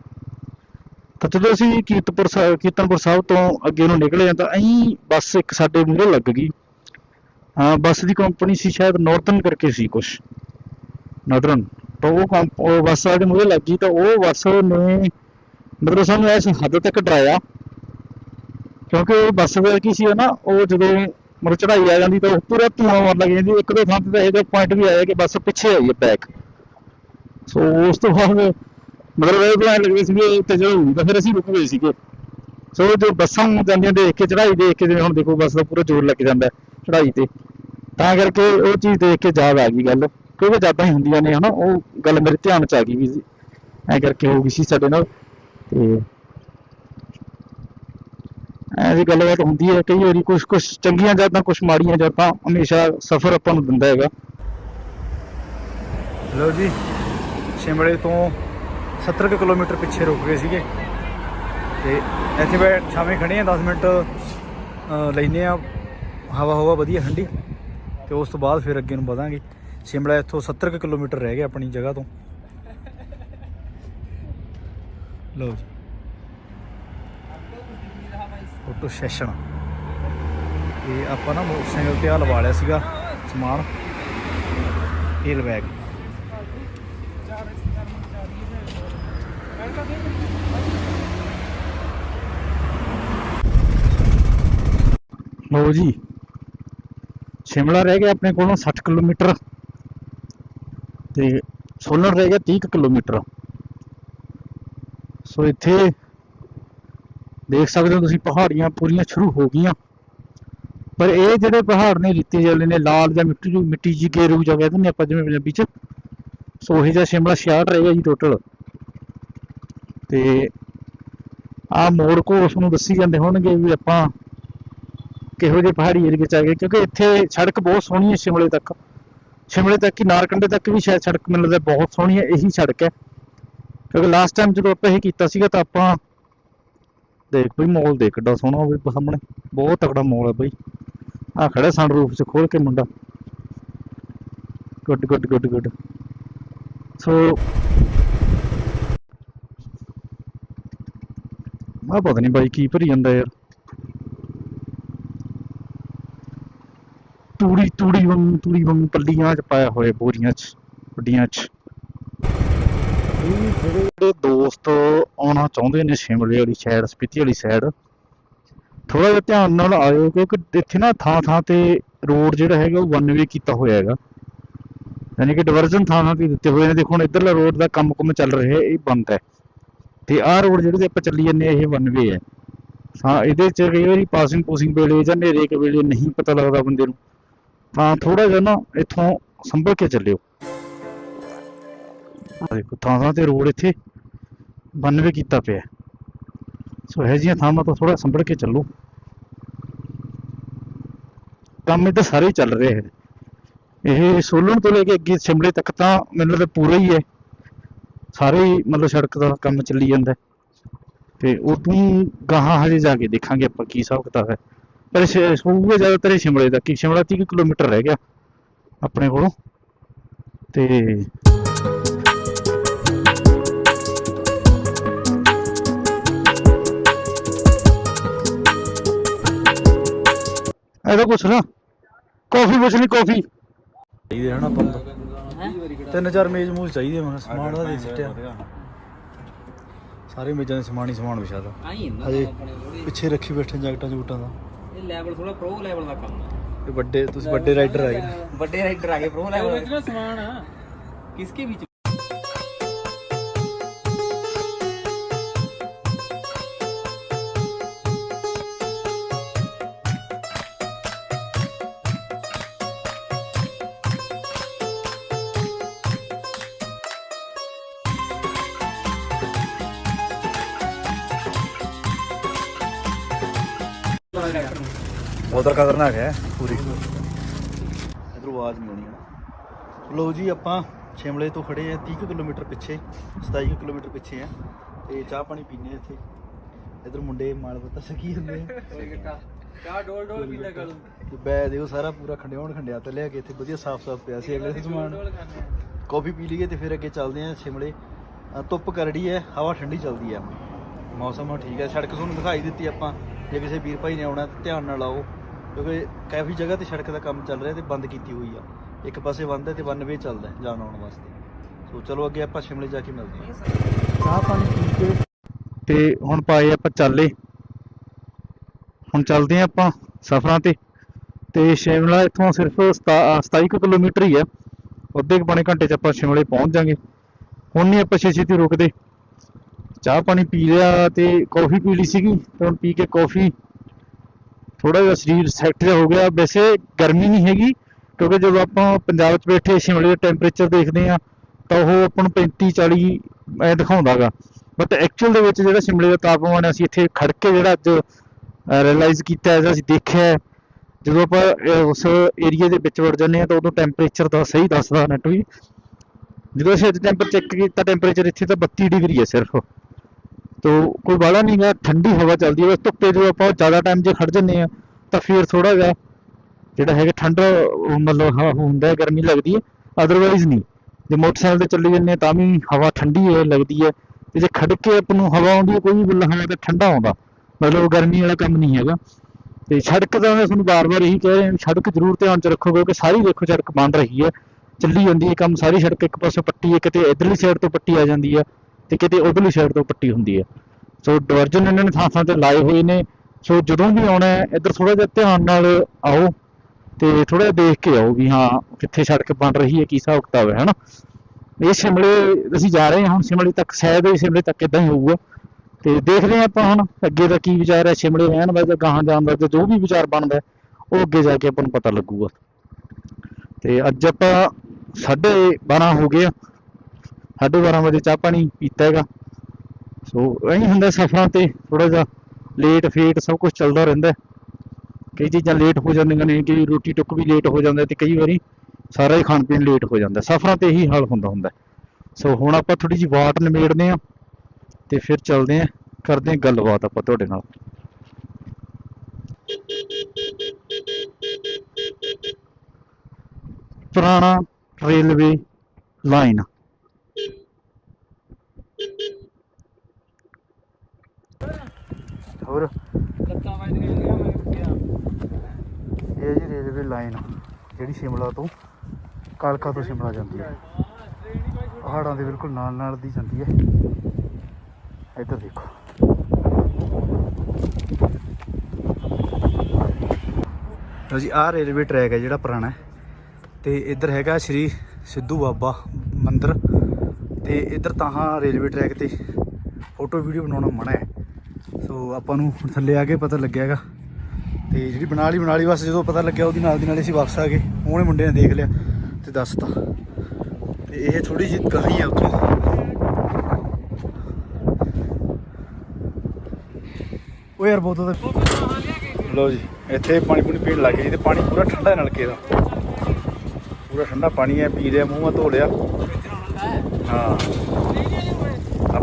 ਤਾਂ ਜਦੋਂ ਅਸੀਂ ਕੀਰਤਪੁਰ ਸਾਹਿਬ ਕੀਰਤਨਪੁਰ ਸਾਹਿਬ ਤੋਂ ਅੱਗੇ ਨੂੰ ਨਿਕਲੇ ਹਾਂ ਤਾਂ ਅਹੀਂ ਬੱਸ ਇੱਕ ਸਾਡੇ ਮੂਹਰੇ ਲੱਗ ਗਈ ਹਾਂ ਬੱਸ ਦੀ ਕੰਪਨੀ ਸੀ ਸ਼ਾਇਦ ਨਾਰਥਰਨ ਕਰਕੇ ਸੀ ਕੁਛ ਨਦਰਨ ਤਾਂ ਉਹ ਕੰਪ ਉਹ ਬੱਸ ਸਾਡੇ ਮੂਹਰੇ ਲੱਗ ਤਾਂ ਉਹ ਬੱਸ ਨੇ, ਮਤਲਬ ਸਾਨੂੰ ਇਸ ਹੱਦ ਤੱਕ ਡਰਾਇਆ। ਕਿਉਂਕਿ ਉਹ ਬੱਸ ਦਾ ਕੀ ਸੀ ਨਾ, ਉਹ ਜਦੋਂ ਮਤਲਬ ਚੜਾਈ ਆ ਜਾਂਦੀ ਤਾਂ ਉਹ ਪੂਰਾ ਧੂਆਂ ਮਾਰ ਲੱਗ ਜਾਂਦੀ। ਇੱਕ ਦੋ ਥਾਂ ਤੇ ਤਾਂ ਇਹਦਾ ਪੁਆਇੰਟ ਵੀ ਆਇਆ ਕਿ ਬੱਸ ਪਿੱਛੇ ਆਈ ਹੈ ਬੈਕ ਸੋ ਉਸ ਤੋਂ ਬਾਅਦ ਮਤਲਬ ਇਹ ਤਾਂ ਐਂ ਲੱਗਦਾ ਸੀ ਵੀ ਇਹ ਤੇ ਚੜਾਊਗੀ ਤਾਂ ਫਿਰ ਅਸੀਂ ਰੁਕ ਗਏ ਸੀਗੇ। ਸੋ ਜੋ ਬੱਸਾਂ ਜਾਂਦੀਆਂ ਦੇਖ ਕੇ ਚੜਾਈ ਦੇਖ ਕੇ ਜਿਵੇਂ ਹੁਣ ਦੇਖੋ ਬੱਸ ਦਾ ਪੂਰਾ ਜ਼ੋਰ ਲੱਗ ਜਾਂਦਾ ਚੜਾਈ ਤੇ। ਤਾਂ ਕਰਕੇ ਉਹ ਚੀਜ਼ ਦੇਖ ਕੇ ਯਾਦ ਆ ਗਈ ਗੱਲ। ਕਿਉਂਕਿ ਜ਼ਿਆਦਾ ਹੀ ਹੁੰਦੀਆਂ ਨੇ ਹਨਾ? ਉਹ ਗੱਲ ਮੇਰੇ ਧਿਆਨ ਚ ਆ ਗਈ ਵੀ ਐ ਕਰਕੇ ਹੋ ਗਈ ਸੀ ਸਾਡੇ ਨਾਲ। ਤੇ ਐਸੀ ਗੱਲਬਾਤ ਹੁੰਦੀ ਹੈ ਕਈ ਵਾਰੀ ਕੁਝ ਕੁਝ ਚੰਗੀਆਂ ਯਾਦਾਂ ਕੁਝ ਮਾੜੀਆਂ ਯਾਦਾਂ ਹਮੇਸ਼ਾ ਸਫ਼ਰ ਆਪਾਂ ਨੂੰ ਦਿੰਦਾ ਹੈਗਾ। ਲਓ ਜੀ ਸ਼ਿਮਲੇ ਤੋਂ 70 ਕੁ ਕਿਲੋਮੀਟਰ ਪਿੱਛੇ ਰੁਕ ਗਏ ਸੀਗੇ। ਤੇ ਇੱਥੇ ਬੈ ਛਾਵੇਂ ਖੜੇ ਆ 10 ਮਿੰਟ ਅ, ਲੈਨੇ ਆ ਹਵਾ ਹਵਾ ਵਧੀਆ ਠੰਡੀ। ਤੇ ਉਸ ਤੋਂ ਬਾਅਦ ਫਿਰ ਅੱਗੇ ਨੂੰ ਵਧਾਂਗੇ। ਸ਼ਿਮਲਾ ਇੱਥੋਂ 70 ਕੁ ਕਿਲੋਮੀਟਰ ਰਹਿ ਗਿਆ ਆਪਣੀ ਜਗ੍ਹਾ ਤੋਂ। ਲਓ ਜੀ। Photo session. ਇਹ ਆਪਾਂ ਨਾ ਮੋਟਰਸਾਈਕਲ ਤੇ ਆ ਲਵਾ ਲਿਆ ਸੀਗਾ ਸਮਾਨ। ਇਹ ਬੈਗ ਲਓ ਜੀ। ਸ਼ਿਮਲਾ ਰਹਿ ਗਿਆ ਆਪਣੇ ਕੋਲੋਂ 60 ਕਿਲੋਮੀਟਰ। ਤੇ ਸੋਲਨ ਰਹਿ ਗਿਆ 30 ਕੁ ਕਿਲੋਮੀਟਰ। ਸੋ ਇੱਥੇ ਦੇਖ ਸਕਦੇ ਹੋ ਤੁਸੀਂ ਪਹਾੜੀਆਂ ਪੂਰੀਆਂ ਸ਼ੁਰੂ ਹੋ ਗਈਆਂ। ਪਰ ਇਹ ਜਿਹੜੇ ਪਹਾੜ ਨੇ, ਰਿੱਤੇ ਵਾਲੇ ਨੇ, ਲਾਲ ਜਾਂ ਮਿੱਟੀ ਜਿਹੀ- ਮਿੱਟੀ ਜੀ ਗੇਰੂ ਜਿਹਾ ਕਹਿੰਦੇ ਨੇ ਆਪਾਂ ਜਿਵੇਂ ਪੰਜਾਬੀ ਚ, ਸੋ ਇਹ ਜਿਹਾ ਸ਼ਿਮਲਾ 66 ਰਹਿ ਗਿਆ ਜੀ ਟੋਟਲ ਤੇ ਆ ਮੋੜ ਕੋ ਉਸ ਨੂੰ ਦੱਸੀ ਜਾਂਦੇ ਹੋਣਗੇ ਵੀ ਆਪਾਂ ਕਿਹੋ ਜਿਹੇ ਪਹਾੜੀ ਏਰੀਏ ਚ ਆ ਗਏ, ਕਿਉਂਕਿ ਇੱਥੇ ਸੜਕ ਬਹੁਤ ਸੋਹਣੀ ਹੈ ਸ਼ਿਮਲੇ ਤੱਕ। ਸ਼ਿਮਲੇ ਤੱਕ ਹੀ ਨਾਰਕੰਡੇ ਤੱਕ ਵੀ ਸ਼ਾਇਦ ਸੜਕ ਮੈਨੂੰ ਲੱਗਦਾ ਬਹੁਤ ਸੋਹਣੀ ਹੈ, ਇਹੀ ਸੜਕ ਹੈ। ਕਿਉਂਕਿ ਲਾਸਟ ਟਾਈਮ ਜਦੋਂ ਆਪਾਂ ਇਹ ਕੀਤਾ ਸੀਗਾ ਤਾਂ ਆਪਾਂ ਦੇਖ ਬਈ ਮੋਲ ਦੇਖ ਕਿੱਡਾ ਸੋਹਣਾ ਹੋਵੇ ਸਾਹਮਣੇ। ਬਹੁਤ ਤਕੜਾ ਮੋਲ ਹੈ ਬਈ। ਆ ਖੜਾ ਸਨ ਸਨਰੂਫ 'ਚ ਖੋਲ ਕੇ ਮੁੰਡਾ। Good good good good so ਆ ਪਤਾ ਨਹੀਂ ਬਾਈ ਕੀ ਭਰੀ ਜਾਂਦਾ ਯਾਰ। ਤੂੜੀ ਤੂੜੀ ਤੂੜੀ ਵਾਂਗੂ ਪੱਲੀਆਂ 'ਚ ਪਾਇਆ ਹੋਏ ਬੋਰੀਆਂ 'ਚ ਵੱਡੀਆਂ 'ਚ। ਜਿਹੜੇ ਦੋਸਤ ਆਉਣਾ ਚਾਹੁੰਦੇ ਨੇ ਸ਼ਿਮਲੇ ਵਾਲੀ ਸਾਈਡ ਸਪੀਤੀ ਵਾਲੀ ਸਾਈਡ ਥੋੜਾ ਜਿਹਾ ਧਿਆਨ ਨਾਲ ਆਇਓ ਕਿਉਂਕਿ ਇੱਥੇ ਨਾ ਥਾਂ ਥਾਂ ਤੇ ਰੋਡ ਜਿਹੜਾ ਹੈਗਾ ਉਹ ਵਨ ਵੇ ਕੀਤਾ ਹੋਇਆ ਹੈਗਾ। ਯਾਨੀ ਕਿ ਡਿਵਰਜਨ ਥਾਂ ਥਾਂ ਤੇ ਦਿੱਤੇ ਹੋਏ ਨੇ। ਦੇਖੋ ਹੁਣ ਇੱਧਰਲਾ ਰੋਡ ਦਾ ਕੰਮ ਕੁਮ ਚੱਲ ਰਿਹਾ ਇਹ ਬੰਦ ਹੈ। ਤੇ ਆਹ ਰੋਡ ਜਿਹੜੇ ਤੇ ਆਪਾਂ ਚੱਲੀ ਜਾਂਦੇ ਹਾਂ, ਇਹ ਵਨ ਵੇ ਹੈ। ਹਾਂ ਇਹਦੇ ਚ ਕਈ ਵਾਰੀ ਪਾਸਿੰਗ ਪੂਸਿੰਗ ਵੇਲੇ ਜਾਂ ਨੇਰੇ ਕੇ ਵੇਲੇ ਨਹੀਂ ਪਤਾ ਲੱਗਦਾ ਬੰਦੇ ਨੂੰ। ਤਾਂ ਥੋੜਾ ਜਿਹਾ ਨਾ ਇੱਥੋਂ ਸੰਭਲ ਕੇ ਚੱਲਿਓ ਆਹ ਦੇਖੋ ਥਾਂ ਥਾਂ ਤੇ ਰੋਡ ਇੱਥੇ 92 ਕੀਤਾ ਪਿਆ ਸੋ ਇਹ ਜਿਹੀਆਂ ਥਾਵਾਂ ਤੋਂ ਥੋੜਾ ਸੰਭਲ ਕੇ ਚੱਲੋ ਕੰਮ ਇੱਧਰ ਸਾਰੇ ਹੀ ਚੱਲ ਰਹੇ ਹੈ ਇਹ ਸੋਲਣ ਤੋਂ ਲੈ ਕੇ ਅੱਗੇ ਸ਼ਿਮਲੇ ਤੱਕ ਤਾਂ ਮੈਨੂੰ ਲੱਗਦਾ ਪੂਰਾ ਹੀ ਹੈ ਸਾਰੇ ਹੀ ਮਤਲਬ ਸੜਕ ਦਾ ਕੰਮ ਚੱਲੀ ਜਾਂਦਾ ਹੈ। ਤੇ ਉਦੋਂ ਗਾਹਾਂ ਹਜੇ ਜਾ ਕੇ ਦੇਖਾਂਗੇ ਆਪਾਂ ਕੀ ਹਿਸਾਬ ਕਿਤਾਬ ਹੈ ਪਰ ਸੂਬੇ ਜ਼ਿਆਦਾਤਰ ਸ਼ਿਮਲੇ ਦਾ ਕਿ ਸ਼ਿਮਲਾ 30 ਕਿਲੋਮੀਟਰ ਰਹਿ ਗਿਆ ਆਪਣੇ ਕੋਲੋਂ। ਤੇ ਇਹਦਾ ਕੁਛ ਨਾ ਕਾਫੀ ਪੁੱਛਣੀ ਕਾਫੀ। ਚਾਹੀਦੇ ਹਨਾ ਆਪਾਂ ਨੂੰ ਤਿੰਨ ਚਾਰ ਮੇਜ਼ ਮੂਲ ਚਾਹੀਦੇ ਮੈਂ ਸਮਾਨ ਦਾ ਦੇ ਸਿੱਟਿਆ। ਸਾਰੇ ਮੇਜ਼ਾਂ ਦੇ ਸਮਾਨ ਹੀ ਸਮਾਨ ਵਿਛਾਦਾ ਹਜੇ ਪਿੱਛੇ ਰੱਖੀ ਬੈਠੇ ਜੈਕਟਾਂ ਜੂਟਾਂ ਦਾ। ਲੈਵਲ ਥੋੜਾ ਪ੍ਰੋ ਲੈਵਲ ਦਾ ਕੰਮ ਹੈ। ਇਹ ਵੱਡੇ ਤੁਸੀਂ ਵੱਡੇ ਰਾਈਡਰ ਆਏ ਵੱਡੇ ਰਾਈਡਰ ਆ ਗਏ ਪ੍ਰੋ ਲੈਵਲ ਵਿੱਚ ਨਾ ਸਮਾਨ ਆ। ਕਿਸਕੇ ਵਿੱਚ ਬਹੁਤ ਖਤਰਨਾਕ ਹੈ ਪੂਰੀ। ਇਧਰੋਂ ਆਵਾਜ਼ ਨਹੀਂ ਆਉਣੀ ਹੈ ਲੋ ਜੀ ਆਪਾਂ ਸ਼ਿਮਲੇ ਤੋਂ ਖੜੇ ਆ 30 ਕੁ ਕਿਲੋਮੀਟਰ ਪਿੱਛੇ 27 ਕੁ ਕਿਲੋਮੀਟਰ ਪਿੱਛੇ ਆ ਤੇ ਚਾਹ ਪਾਣੀ ਪੀਨੇ ਇੱਥੇ। ਇਧਰ ਮੁੰਡੇ ਮਾਲ ਪਤਾ ਸਕੀ ਹੁੰਦੇ ਆ। ਚਾਹ ਡੋਲ ਡੋਲ ਪੀਂਦਾ ਕਰੂੰ ਤੇ ਬੈ ਦੇਖੋ ਸਾਰਾ ਪੂਰਾ ਖੰਡਿਆਉਣ ਖੰਡਿਆ ਤੇ ਲਿਆ ਕੇ ਇੱਥੇ ਵਧੀਆ ਸਾਫ਼-ਸਾਫ਼ ਪਿਆ ਸੀ ਅਗਲੇ ਸਮਾਨ। ਕਾਫੀ ਪੀ ਲਈਏ ਤੇ ਫਿਰ ਅੱਗੇ ਚੱਲਦੇ ਆ ਸ਼ਿਮਲੇ। ਧੁੱਪ ਕਰੜੀ ਹੈ ਹਵਾ ਠੰਡੀ ਚੱਲਦੀ ਹੈ। ਮੌਸਮ ਠੀਕ ਹੈ ਸੜਕ ਤੁਹਾਨੂੰ ਦਿਖਾਈ ਦਿੱਤੀ ਆਪਾਂ। ਜੇ ਕਿਸੇ ਵੀਰ ਭਾਈ ਨੇ ਆਉਣਾ ਤਾਂ ਧਿਆਨ ਨਾਲ ਆਓ। ਕਿਉਂਕਿ ਕਾਫੀ ਜਗ੍ਹਾ ਤੇ ਸੜਕ ਦਾ ਕੰਮ ਚੱਲ ਰਿਹਾ ਤੇ ਬੰਦ ਕੀਤੀ ਹੋਈ ਆ। ਇੱਕ ਪਾਸੇ ਬੰਦ ਹੈ ਤੇ ਵਨ ਵੇ ਚੱਲਦਾ ਹੈ ਜਾਣ ਆਉਣ ਵਾਸਤੇ। ਸੋ ਚਲੋ ਅੱਗੇ ਆਪਾਂ ਸ਼ਿਮਲੇ ਜਾ ਕੇ ਮਿਲਦੇ ਹਾਂ। ਚਾਹ ਪਾਣੀ ਪੀ ਕੇ। ਤੇ ਹੁਣ ਪਾਏ ਆਪਾਂ ਚਾਲੇ। ਹੁਣ ਚੱਲਦੇ ਹਾਂ ਆਪਾਂ ਸਫ਼ਰਾਂ ਤੇ। ਤੇ ਸ਼ਿਮਲਾ ਇੱਥੋਂ ਸਿਰਫ 27 ਕੁ ਕਿਲੋਮੀਟਰ ਹੀ ਹੈ। ਅੱਧੇ ਕੁ ਪੌਣੇ ਘੰਟੇ ਚ ਆਪਾਂ ਸ਼ਿਮਲੇ ਪਹੁੰਚ ਜਾਾਂਗੇ। ਹੁਣ ਨਹੀਂ ਆਪਾਂ ਛੇਤੀ ਛੇਤੀ ਰੁਕਦੇ। ਚਾਹ ਪਾਣੀ ਪੀ ਲਿਆ ਤੇ ਕੌਫੀ ਪੀ ਲਈ ਸੀਗੀ। ਤੇ ਹੁਣ ਪੀ ਕੇ ਕੌਫੀ ਥੋੜਾ ਜਿਹਾ ਸਰੀਰ ਸੈੱਟ ਜਿਹਾ ਹੋ ਗਿਆ। ਵੈਸੇ ਗਰਮੀ ਨਹੀਂ ਹੈਗੀ ਕਿਉਂਕਿ ਜਦੋਂ ਆਪਾਂ ਪੰਜਾਬ 'ਚ ਬੈਠੇ ਸ਼ਿਮਲੇ ਦਾ ਟੈਂਪਰੇਚਰ ਦੇਖਦੇ ਆ ਤਾਂ ਉਹ ਆਪਾਂ ਨੂੰ 35 40 ਐ ਦਿਖਾਉਂਦਾਗਾ ਬਟ ਐਕਚੁਅਲ ਦੇ ਵਿੱਚ ਜਿਹੜਾ ਸ਼ਿਮਲੇ ਦਾ ਤਾਪਮਾਨ ਹੈ, ਅਸੀਂ ਇੱਥੇ ਖੜ ਕੇ ਜਿਹੜਾ ਅੱਜ ਰਿਅਲਾਈਜ਼ ਕੀਤਾ ਹੈ ਅਸੀਂ ਦੇਖਿਆ ਜਦੋਂ ਆਪਾਂ ਉਸ ਏਰੀਆ ਦੇ ਵਿੱਚ ਵੜ ਜਾਂਦੇ ਆ ਤਾਂ ਉਦੋਂ ਟੈਂਪਰੇਚਰ ਦਾ ਸਹੀ ਦੱਸਦਾ ਨੈਟ ਵੀ। ਜਦੋਂ ਅਸੀਂ ਅੱਜ ਟੈਂਪਰੇਚਰ ਚੈੱਕ ਕੀਤਾ ਟੈਂਪਰੇਚਰ ਇੱਥੇ ਤਾਂ 32 ਡਿਗਰੀ ਹੈ ਸਿਰਫ। ਤੋ ਕੋਈ ਬਾਲਾ ਨਹੀਂ ਗਾ ਠੰਡੀ ਹਵਾ ਚੱਲਦੀ ਹੈ ਧੁੱਪੇ ਜਦੋਂ ਆਪਾਂ ਜ਼ਿਆਦਾ ਟਾਈਮ ਜੇ ਖੜ ਜੰਨੇ ਆ ਤਾਂ ਫਿਰ ਥੋੜਾ ਜਿਹਾ ਜਿਹੜਾ ਹੈਗਾ ਠੰਡ ਮਤਲਬ ਹੁੰਦਾ ਗਰਮੀ ਲੱਗਦੀ ਹੈ ਅਦਰਵਾਈਜ਼ ਨਹੀਂ। ਜੇ ਮੋਟਰਸਾਈਕਲ ਤੇ ਚੱਲੀ ਜੰਨੇ ਤਾਂ ਵੀ ਹਵਾ ਠੰਡੀ ਹੈ, ਲੱਗਦੀ ਹੈ, ਤੇ ਜੇ ਖੜ ਕੇ ਆਪ ਨੂੰ ਹਵਾ ਆਉਂਦੀ ਹੈ, ਕੋਈ ਵੀ ਬੁੱਲਾ ਹਵਾ ਤਾਂ ਠੰਡਾ ਆਉਂਦਾ, ਮਤਲਬ ਗਰਮੀ ਵਾਲਾ ਕੰਮ ਨਹੀਂ ਹੈਗਾ। ਤੇ ਸੜਕ ਦਾ ਮੈਂ ਤੁਹਾਨੂੰ ਬਾਰ-ਬਾਰ ਇਹੀ ਕਹਿ ਰਿਹਾ, ਸੜਕ ਜ਼ਰੂਰ ਧਿਆਨ ਚ ਰੱਖੋ, ਕਿਉਂਕਿ ਸਾਰੀ ਦੇਖੋ ਸੜਕ ਬੰਦ ਰਹੀ ਹੈ, ਚੱਲੀ ਜਾਂਦੀ ਹੈ ਕੰਮ, ਸਾਰੀ ਸੜਕ ਇੱਕ ਪਾਸੇ ਪੱਟੀ ਹੈ, ਕਿਤੇ ਇਧਰਲੀ ਸਾਈਡ ਤੋਂ ਪੱਟੀ ਆ ਜਾਂਦੀ ਹੈ। ਤੇ ਕਿਤੇ ਉਧਰਲੀ ਸਾਈਡ ਤੋਂ ਪੱਟੀ ਹੁੰਦੀ ਹੈ। ਸੋ ਡਿਵਰਜਨ ਇਹਨਾਂ ਨੇ ਥਾਂ ਥਾਂ ਤੇ ਲਾਏ ਹੋਏ ਨੇ। ਸੋ ਜਦੋਂ ਵੀ ਆਉਣਾ ਇੱਧਰ ਥੋੜਾ ਜਿਹਾ ਧਿਆਨ ਨਾਲ ਆਓ ਤੇ ਥੋੜਾ ਜਿਹਾ ਦੇਖ ਕੇ ਆਓ ਵੀ ਹਾਂ, ਕਿੱਥੇ ਸੜਕ ਬਣ ਰਹੀ ਹੈ, ਕੀ ਹਿਸਾਬ ਕਿਤਾਬ ਹੈ, ਹਨਾ? ਇਹ ਸ਼ਿਮਲੇ ਅਸੀਂ ਜਾ ਰਹੇ ਹਾਂ, ਹੁਣ ਸ਼ਿਮਲੇ ਤੱਕ ਸ਼ਾਇਦ ਇਹ ਸ਼ਿਮਲੇ ਤੱਕ ਇਦਾਂ ਹੀ ਹੋਊਗਾ। ਤੇ ਦੇਖਦੇ ਹਾਂ ਆਪਾਂ ਹੁਣ ਅੱਗੇ ਦਾ ਕੀ ਵਿਚਾਰ ਹੈ, ਸ਼ਿਮਲੇ ਰਹਿਣ ਦਾ ਜਾਂ ਗਾਹਾਂ ਜਾਣ ਦਾ ਜੋ ਵੀ ਵਿਚਾਰ ਬਣਦਾ ਉਹ ਅੱਗੇ ਜਾ ਕੇ ਆਪਾਂ ਨੂੰ ਪਤਾ ਲੱਗੂਗਾ। ਤੇ ਅੱਜ ਆਪਾਂ 12:30 ਹੋ ਗਏ ਆ। 12:30 ਵਜੇ ਚਾਹ ਪਾਣੀ ਪੀਤਾ ਹੈਗਾ। ਸੋ ਐਂ ਹੁੰਦਾ ਸਫ਼ਰਾਂ ਤੇ ਥੋੜਾ ਜਿਹਾ ਲੇਟ ਫੇਟ ਸਭ ਕੁਝ ਚੱਲਦਾ ਰਹਿੰਦਾ ਕਈ ਚੀਜ਼ਾਂ ਲੇਟ ਹੋ ਜਾਂਦੀਆਂ ਨੇ, ਕਈ ਰੋਟੀ ਟੁੱਕ ਵੀ ਲੇਟ ਹੋ ਜਾਂਦਾ ਹੈ ਤੇ ਕਈ ਵਾਰੀ ਸਾਰਾ ਹੀ ਖਾਣ ਪੀਣ ਲੇਟ ਹੋ ਜਾਂਦਾ ਸਫ਼ਰਾਂ ਤੇ ਇਹੀ ਹਾਲ ਹੁੰਦਾ ਹੁੰਦਾ ਸੋ ਹੁਣ ਆਪਾਂ ਥੋੜੀ ਜਿਹੀ ਵਾਟ ਨਿਮੇੜਦੇ ਆ ਤੇ ਫਿਰ ਚੱਲਦੇ ਆ ਕਰਦੇ ਆ ਗੱਲਬਾਤ ਆਪਾਂ ਤੁਹਾਡੇ ਨਾਲ। ਪੁਰਾਣਾ ਰੇਲਵੇ ਲਾਈਨ। ਹੋਰ? ਲੱਤਾਂ ਮੈਂ ਇਹ ਜੀ ਰੇਲਵੇ ਲਾਈਨ ਜਿਹੜੀ ਸ਼ਿਮਲਾ ਤੋਂ ਕਾਲਕਾ ਤੋਂ ਸ਼ਿਮਲਾ ਜਾਂਦੀ ਹੈ। ਪਹਾੜਾਂ ਦੇ ਬਿਲਕੁਲ ਨਾਲ ਨਾਲ ਦੀ ਜਾਂਦੀ ਹੈ। ਇੱਧਰ ਦੇਖੋ। ਲਓ ਜੀ ਆਹ ਰੇਲਵੇ ਟਰੈਕ ਹੈ ਜਿਹੜਾ ਪੁਰਾਣਾ ਹੈ। ਤੇ ਇੱਧਰ ਹੈਗਾ ਸ਼੍ਰੀ ਸਿੱਧੂ ਬਾਬਾ ਮੰਦਿਰ। ਤੇ ਇੱਧਰ ਤਾਹਾਂ ਰੇਲਵੇ ਟਰੈਕ ਤੇ ਫੋਟੋ ਵੀਡੀਓ ਬਣਾਉਣਾ ਮਨਾ ਹੈ। ਸੋ ਆਪਾਂ ਨੂੰ ਹੁਣ ਥੱਲੇ ਆ ਕੇ ਪਤਾ ਲੱਗਿਆਗਾ। ਤੇ ਜਿਹੜੀ ਬਣਾ ਲਈ ਬਣਾ ਲਈ ਬਸ ਜਦੋਂ ਪਤਾ ਲੱਗਿਆ ਉਹਦੀ ਨਾਲ ਦੀ ਨਾਲ ਅਸੀਂ ਵਾਪਸ ਆ ਗਏ। ਉਹਨੇ ਮੁੰਡੇ ਨੇ ਦੇਖ ਲਿਆ ਤੇ ਦੱਸਤਾ। ਤੇ ਇਹ ਥੋੜੀ ਜਿਹੀ ਗਾਹੀ ਆ ਉੱਥੋਂ। ਉਹ ਯਾਰ ਬੋਤਲ ਤੇ। ਲੋ ਜੀ, ਇੱਥੇ ਪਾਣੀ ਪੂਣੀ ਪੀਣ ਲੱਗ ਗਏ ਜੀ ਤੇ ਪਾਣੀ ਪੂਰਾ ਠੰਡਾ ਨਲਕੇ ਦਾ। ਪੂਰਾ ਠੰਡਾ ਪਾਣੀ ਹੈ, ਪੀ ਲਿਆ, ਮੂੰਹ ਧੋ ਲਿਆ। ਹਾਂ।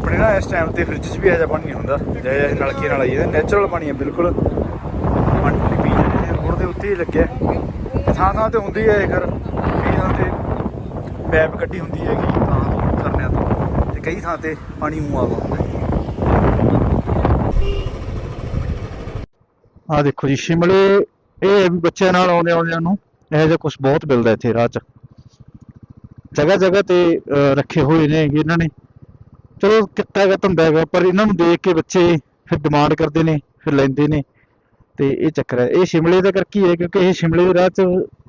ਆਪਣੇ ਨਾ ਇਸ ਟਾਈਮ ਤੇ ਫ੍ਰਿਜ 'ਚ ਵੀ ਇਹੋ ਪਾਣੀ ਨਹੀਂ ਹੁੰਦਾ। ਜਿਹੜਾ ਇਹ ਨਲਕੇ ਨਾਲ ਆਈ ਇਹਦਾ ਨੈਚੁਰਲ ਪਾਣੀ ਹੈ ਬਿਲਕੁਲ। ਪਾਣੀ ਪੀ ਜਾਂਦੇ ਨੇ ਰੋਡ ਦੇ ਉੱਤੇ ਹੀ ਲੱਗਿਆ। ਥਾਂ ਥਾਂ ਤੇ ਹੁੰਦੀ ਹੈ ਇਹ ਕਰ ਕਈ ਤੇ ਪੈਪ ਕੱਢੀ ਹੁੰਦੀ ਹੈਗੀ, ਤਾਂ ਕਰਨਿਆਂ ਤੋਂ। ਤੇ ਕਈ ਥਾਂ ਤੇ ਪਾਣੀ ਮੂੰਹ ਆਵਾ ਹੁੰਦਾ ਆ ਦੇਖੋ ਜੀ, ਸ਼ਿਮਲੇ, ਇਹ ਬੱਚਿਆਂ ਨਾਲ ਆਉਂਦੇ ਆਉਂਦਿਆਂ ਨੂੰ ਇਹੋ ਜਿਹਾ ਕੁਝ ਬਹੁਤ ਮਿਲਦਾ ਇੱਥੇ ਰਾਹ 'ਚ। ਜਗ੍ਹਾ ਜਗ੍ਹਾ ਤੇ ਰੱਖੇ ਹੋਏ ਨੇ ਇਹਨਾਂ ਨੇ। ਚਲੋ ਕਿੱਤਾ ਹੈਗਾ ਧੰਦਾ ਹੈਗਾ, ਪਰ ਇਹਨਾਂ ਨੂੰ ਦੇਖ ਕੇ ਬੱਚੇ ਫਿਰ ਡਿਮਾਂਡ ਕਰਦੇ ਨੇ, ਫਿਰ ਲੈਂਦੇ ਨੇ। ਤੇ ਇਹ ਚੱਕਰ ਹੈ। ਇਹ ਸ਼ਿਮਲੇ ਦਾ ਕਰਕੇ ਹੈ ਕਿਉਂਕਿ ਇਹ ਸ਼ਿਮਲੇ ਦੇ ਰਾਹ 'ਚ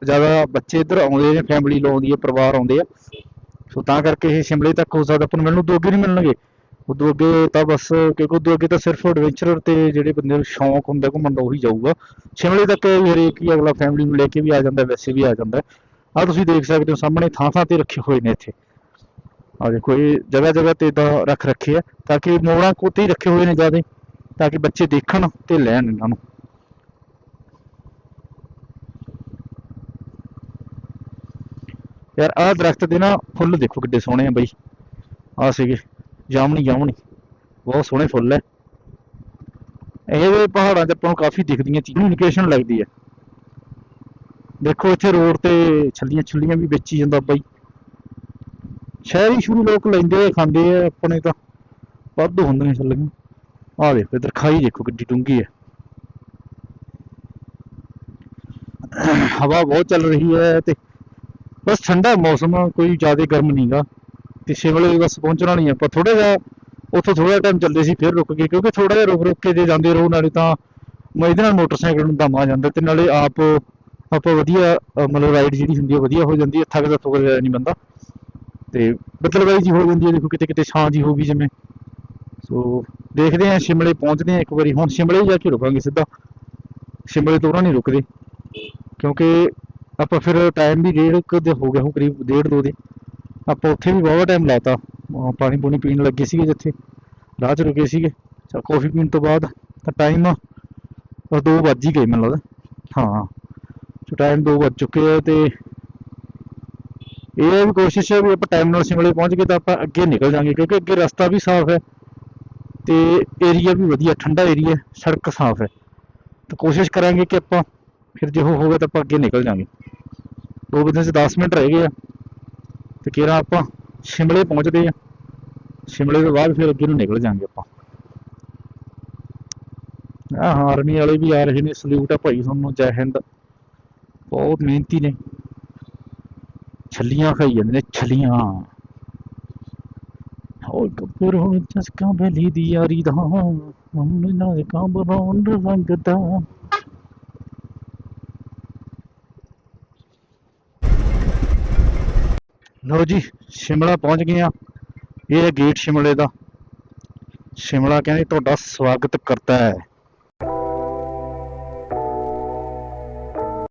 ਜ਼ਿਆਦਾ ਬੱਚੇ ਇੱਧਰ ਆਉਂਦੇ ਨੇ ਫੈਮਿਲੀ ਲਾਉਂਦੀ ਹੈ, ਪਰਿਵਾਰ ਆਉਂਦੇ ਆ। ਸੋ ਤਾਂ ਕਰਕੇ ਇਹ ਸ਼ਿਮਲੇ ਤੱਕ ਹੋ ਸਕਦਾ ਆਪਾਂ ਨੂੰ ਮਿਲਣ ਤੋਂ ਅੱਗੇ ਨਹੀਂ ਮਿਲਣਗੇ। ਉਦੋਂ ਅੱਗੇ ਤਾਂ ਬਸ, ਕਿਉਂਕਿ ਉਦੋਂ ਅੱਗੇ ਤਾਂ ਸਿਰਫ ਐਡਵੈਂਚਰ ਤੇ ਜਿਹੜੇ ਬੰਦੇ ਨੂੰ ਸ਼ੌਂਕ ਹੁੰਦਾ ਘੁੰਮਣ ਦਾ ਉਹੀ ਜਾਊਗਾ। ਸ਼ਿਮਲੇ ਤੱਕ ਵੀ ਹਰੇਕ ਹੀ ਅਗਲਾ ਫੈਮਿਲੀ ਨੂੰ ਲੈ ਕੇ ਵੀ ਆ ਜਾਂਦਾ, ਵੈਸੇ ਵੀ ਆ ਜਾਂਦਾ। ਆ ਤੁਸੀਂ ਦੇਖ ਸਕਦੇ ਹੋ, ਸਾਹਮਣੇ ਥਾਂ ਥਾਂ ਤੇ ਰੱਖੇ ਹੋਏ ਨੇ ਇੱਥੇ। ਆ ਦੇਖੋ, ਇਹ ਜਗ੍ਹਾ ਜਗ੍ਹਾ ਤੇ ਤਾਂ ਰੱਖ ਰੱਖੇ ਆ, ਤਾਂ ਕਿ ਮੋੜਾਂ ਕੋਤੇ ਹੀ ਰੱਖੇ ਹੋਏ ਨੇ ਜਿਆਦੇ, ਤਾਂ ਕਿ ਬੱਚੇ ਦੇਖਣ ਤੇ ਲੈਣ ਇਹਨਾਂ ਨੂੰ। ਯਾਰ, ਆਹ ਦਰਖਤ ਦੇ ਨਾ ਫੁੱਲ ਦੇਖੋ ਕਿੱਡੇ ਸੋਹਣੇ ਆ ਬਈ। ਆ ਸੀਗੇ, ਜਾਮਣੀ ਜਾਮਣੀ। ਬਹੁਤ ਸੋਹਣੇ ਫੁੱਲ ਐ ਇਹ ਪਹਾੜਾਂ 'ਚ ਆਪਾਂ ਨੂੰ ਕਾਫੀ ਦਿਖਦੀਆਂ ਚੀਜ਼ਾਂ ਕਮਿਊਨੀਕੇਸ਼ਨ ਲੱਗਦੀ ਹੈ ਦੇਖੋ, ਇੱਥੇ ਰੋਡ ਤੇ ਛੱਲੀਆਂ ਛੁੱਲੀਆਂ ਵੀ ਵੇਚੀ ਜਾਂਦਾ ਬਾਈ। ਸ਼ਹਿਰੀ ਸ਼ੁਰੂ ਲੋਕ ਲੈਂਦੇ ਆ, ਖਾਂਦੇ ਆ, ਆਪਣੇ ਤਾਂ ਵਾਧੂ ਹੁੰਦੀਆਂ ਛੱਲੀਆਂ। ਆ ਦੇਖੋ ਇਧਰ ਖਾਈ ਦੇਖੋ ਕਿੱਡੀ ਡੂੰਗੀ ਹੈ। ਹਵਾ ਬਹੁਤ ਚੱਲ ਰਹੀ ਹੈ ਤੇ ਬਸ ਠੰਡਾ ਮੌਸਮ ਕੋਈ ਜ਼ਿਆਦਾ ਗਰਮ ਨਹੀਂਗਾ। ਤੇ ਸ਼ਿਮਲੇ ਬਸ ਪਹੁੰਚਣਾ ਨਹੀਂ ਆਪਾਂ ਥੋੜਾ ਜਿਹਾ ਉੱਥੋਂ ਥੋੜਾ ਟਾਈਮ ਚੱਲਦੇ ਸੀ, ਫਿਰ ਰੁਕ ਗਏ, ਕਿਉਂਕਿ ਥੋੜਾ ਜਿਹਾ ਰੁਕ ਰੁਕ ਕੇ ਜੇ ਜਾਂਦੇ ਰਹੋ, ਨਾਲੇ ਤਾਂ ਮ- ਇਹਦੇ ਨਾਲ ਮੋਟਰਸਾਈਕਲ ਨੂੰ ਦਮ ਆ ਜਾਂਦਾ ਤੇ ਨਾਲੇ ਆਪ, ਆਪਾਂ ਵਧੀਆ ਮਤਲਬ ਰਾਈਡ ਜਿਹੜੀ ਹੁੰਦੀ ਹੈ ਵਧੀਆ ਹੋ ਜਾਂਦੀ ਹੈ ਥੱਕਦਾ ਥੁੱਕਦਾ ਨਹੀਂ ਬੰਦਾ ਤੇ ਬੱਦਲਬਾਈ ਜੀ ਹੋ ਜਾਂਦੀ ਹੈ, ਦੇਖੋ ਕਿਤੇ ਕਿਤੇ ਛਾਂ ਜੀ ਹੋ ਗਈ ਜਿਵੇਂ। ਸੋ ਦੇਖਦੇ ਹਾਂ, ਸ਼ਿਮਲੇ ਪਹੁੰਚਦੇ ਹਾਂ ਇੱਕ ਵਾਰੀ। ਹੁਣ ਸ਼ਿਮਲੇ ਜਾ ਕੇ ਰੁਕਾਂਗੇ ਸਿੱਧਾ। ਸ਼ਿਮਲੇ ਤੋਂ ਉਹਨਾਂ ਨਹੀਂ ਰੁਕਦੇ। ਕਿਉਂਕਿ ਆਪਾਂ ਫਿਰ ਟਾਈਮ ਵੀ ਡੇਢ ਕੁ ਦੇ ਹੋ ਗਿਆ, ਹੁਣ ਕਰੀਬ ਡੇਢ ਦੋ ਦੇ। ਆਪਾਂ ਉੱਥੇ ਵੀ ਬਹੁਤ ਟਾਈਮ ਲਾਤਾ। ਅਹ ਪਾਣੀ ਪੂਣੀ ਪੀਣ ਲੱਗੇ ਸੀਗੇ ਜਿੱਥੇ। ਰਾਹ 'ਚ ਰੁਕੇ ਸੀਗੇ। ਚਲ ਕਾਫੀ ਪੀਣ ਤੋਂ ਬਾਅਦ ਤਾਂ ਟਾਈਮ ਬਸ 2 ਵੱਜ ਹੀ ਗਏ ਮੈਨੂੰ ਲੱਗਦਾ। ਹਾਂ। ਸੋ ਟਾਈਮ 2 ਵੱਜ ਚੁੱਕੇ ਆ ਤੇ ਇਹ ਹੈ ਵੀ ਕੋਸ਼ਿਸ਼ ਹੈ ਵੀ ਆਪਾਂ ਟਾਈਮ ਨਾਲ ਸ਼ਿਮਲੇ ਪਹੁੰਚ ਗਏ ਤਾਂ ਆਪਾਂ ਅੱਗੇ ਨਿਕਲ ਜਾਾਂਗੇ ਕਿਉਂਕਿ ਅੱਗੇ ਰਸਤਾ ਵੀ ਸਾਫ਼ ਹੈ ਤੇ ਏਰੀਆ ਵੀ ਵਧੀਆ, ਠੰਡਾ ਏਰੀਆ ਸੜਕ ਸਾਫ਼ ਹੈ। ਤਾਂ ਕੋਸ਼ਿਸ਼ ਕਰਾਂਗੇ ਕਿ ਆਪਾਂ ਫਿਰ ਜੇ ਹੋਵੇ ਤਾਂ ਆਪਾਂ ਅੱਗੇ ਨਿਕਲ ਜਾਾਂਗੇ ਦੋ ਵਜੇ 'ਚ 10 ਮਿੰਟ ਰਹਿ ਗਏ ਆ। ਤੇ ਕਿਹੜਾ ਆਪਾਂ ਸ਼ਿਮਲੇ ਪਹੁੰਚਦੇ ਆ। ਸ਼ਿਮਲੇ ਤੋਂ ਬਾਅਦ ਫਿਰ ਅੱਗੇ ਨੂੰ ਨਿਕਲ ਜਾਾਂਗੇ ਆਪਾਂ। ਆਹ, ਆਰਮੀ ਵਾਲੇ ਵੀ ਆ ਰਹੇ ਨੇ ਸਲੂਟ ਆ ਭਾਈ ਤੁਹਾਨੂੰ, ਜੈ ਹਿੰਦ। ਬਹੁਤ ਮਿਹਨਤੀ ਨੇ। ਛੱਲੀਆਂ ਖਾਈ ਜਾਂਦੇ ਨੇ, ਛੱਲੀਆਂ। ਹੋ ਗੱਭਰ ਹੋ ਚਸਕਾ ਬਲੀ ਦੀ ਯਾਰੀ ਦਾ ਮਨ ਨਾਲ ਕਾਂਬਰੋਂ ਰੰਗ ਦਾ। ਲਓ ਜੀ, ਸ਼ਿਮਲਾ ਪਹੁੰਚ ਗਏ ਆ ਇਹ ਹੈ ਗੇਟ ਸ਼ਿਮਲੇ ਦਾ। ਸ਼ਿਮਲਾ ਕਹਿੰਦੇ ਤੁਹਾਡਾ ਸਵਾਗਤ ਕਰਤਾ ਹੈ।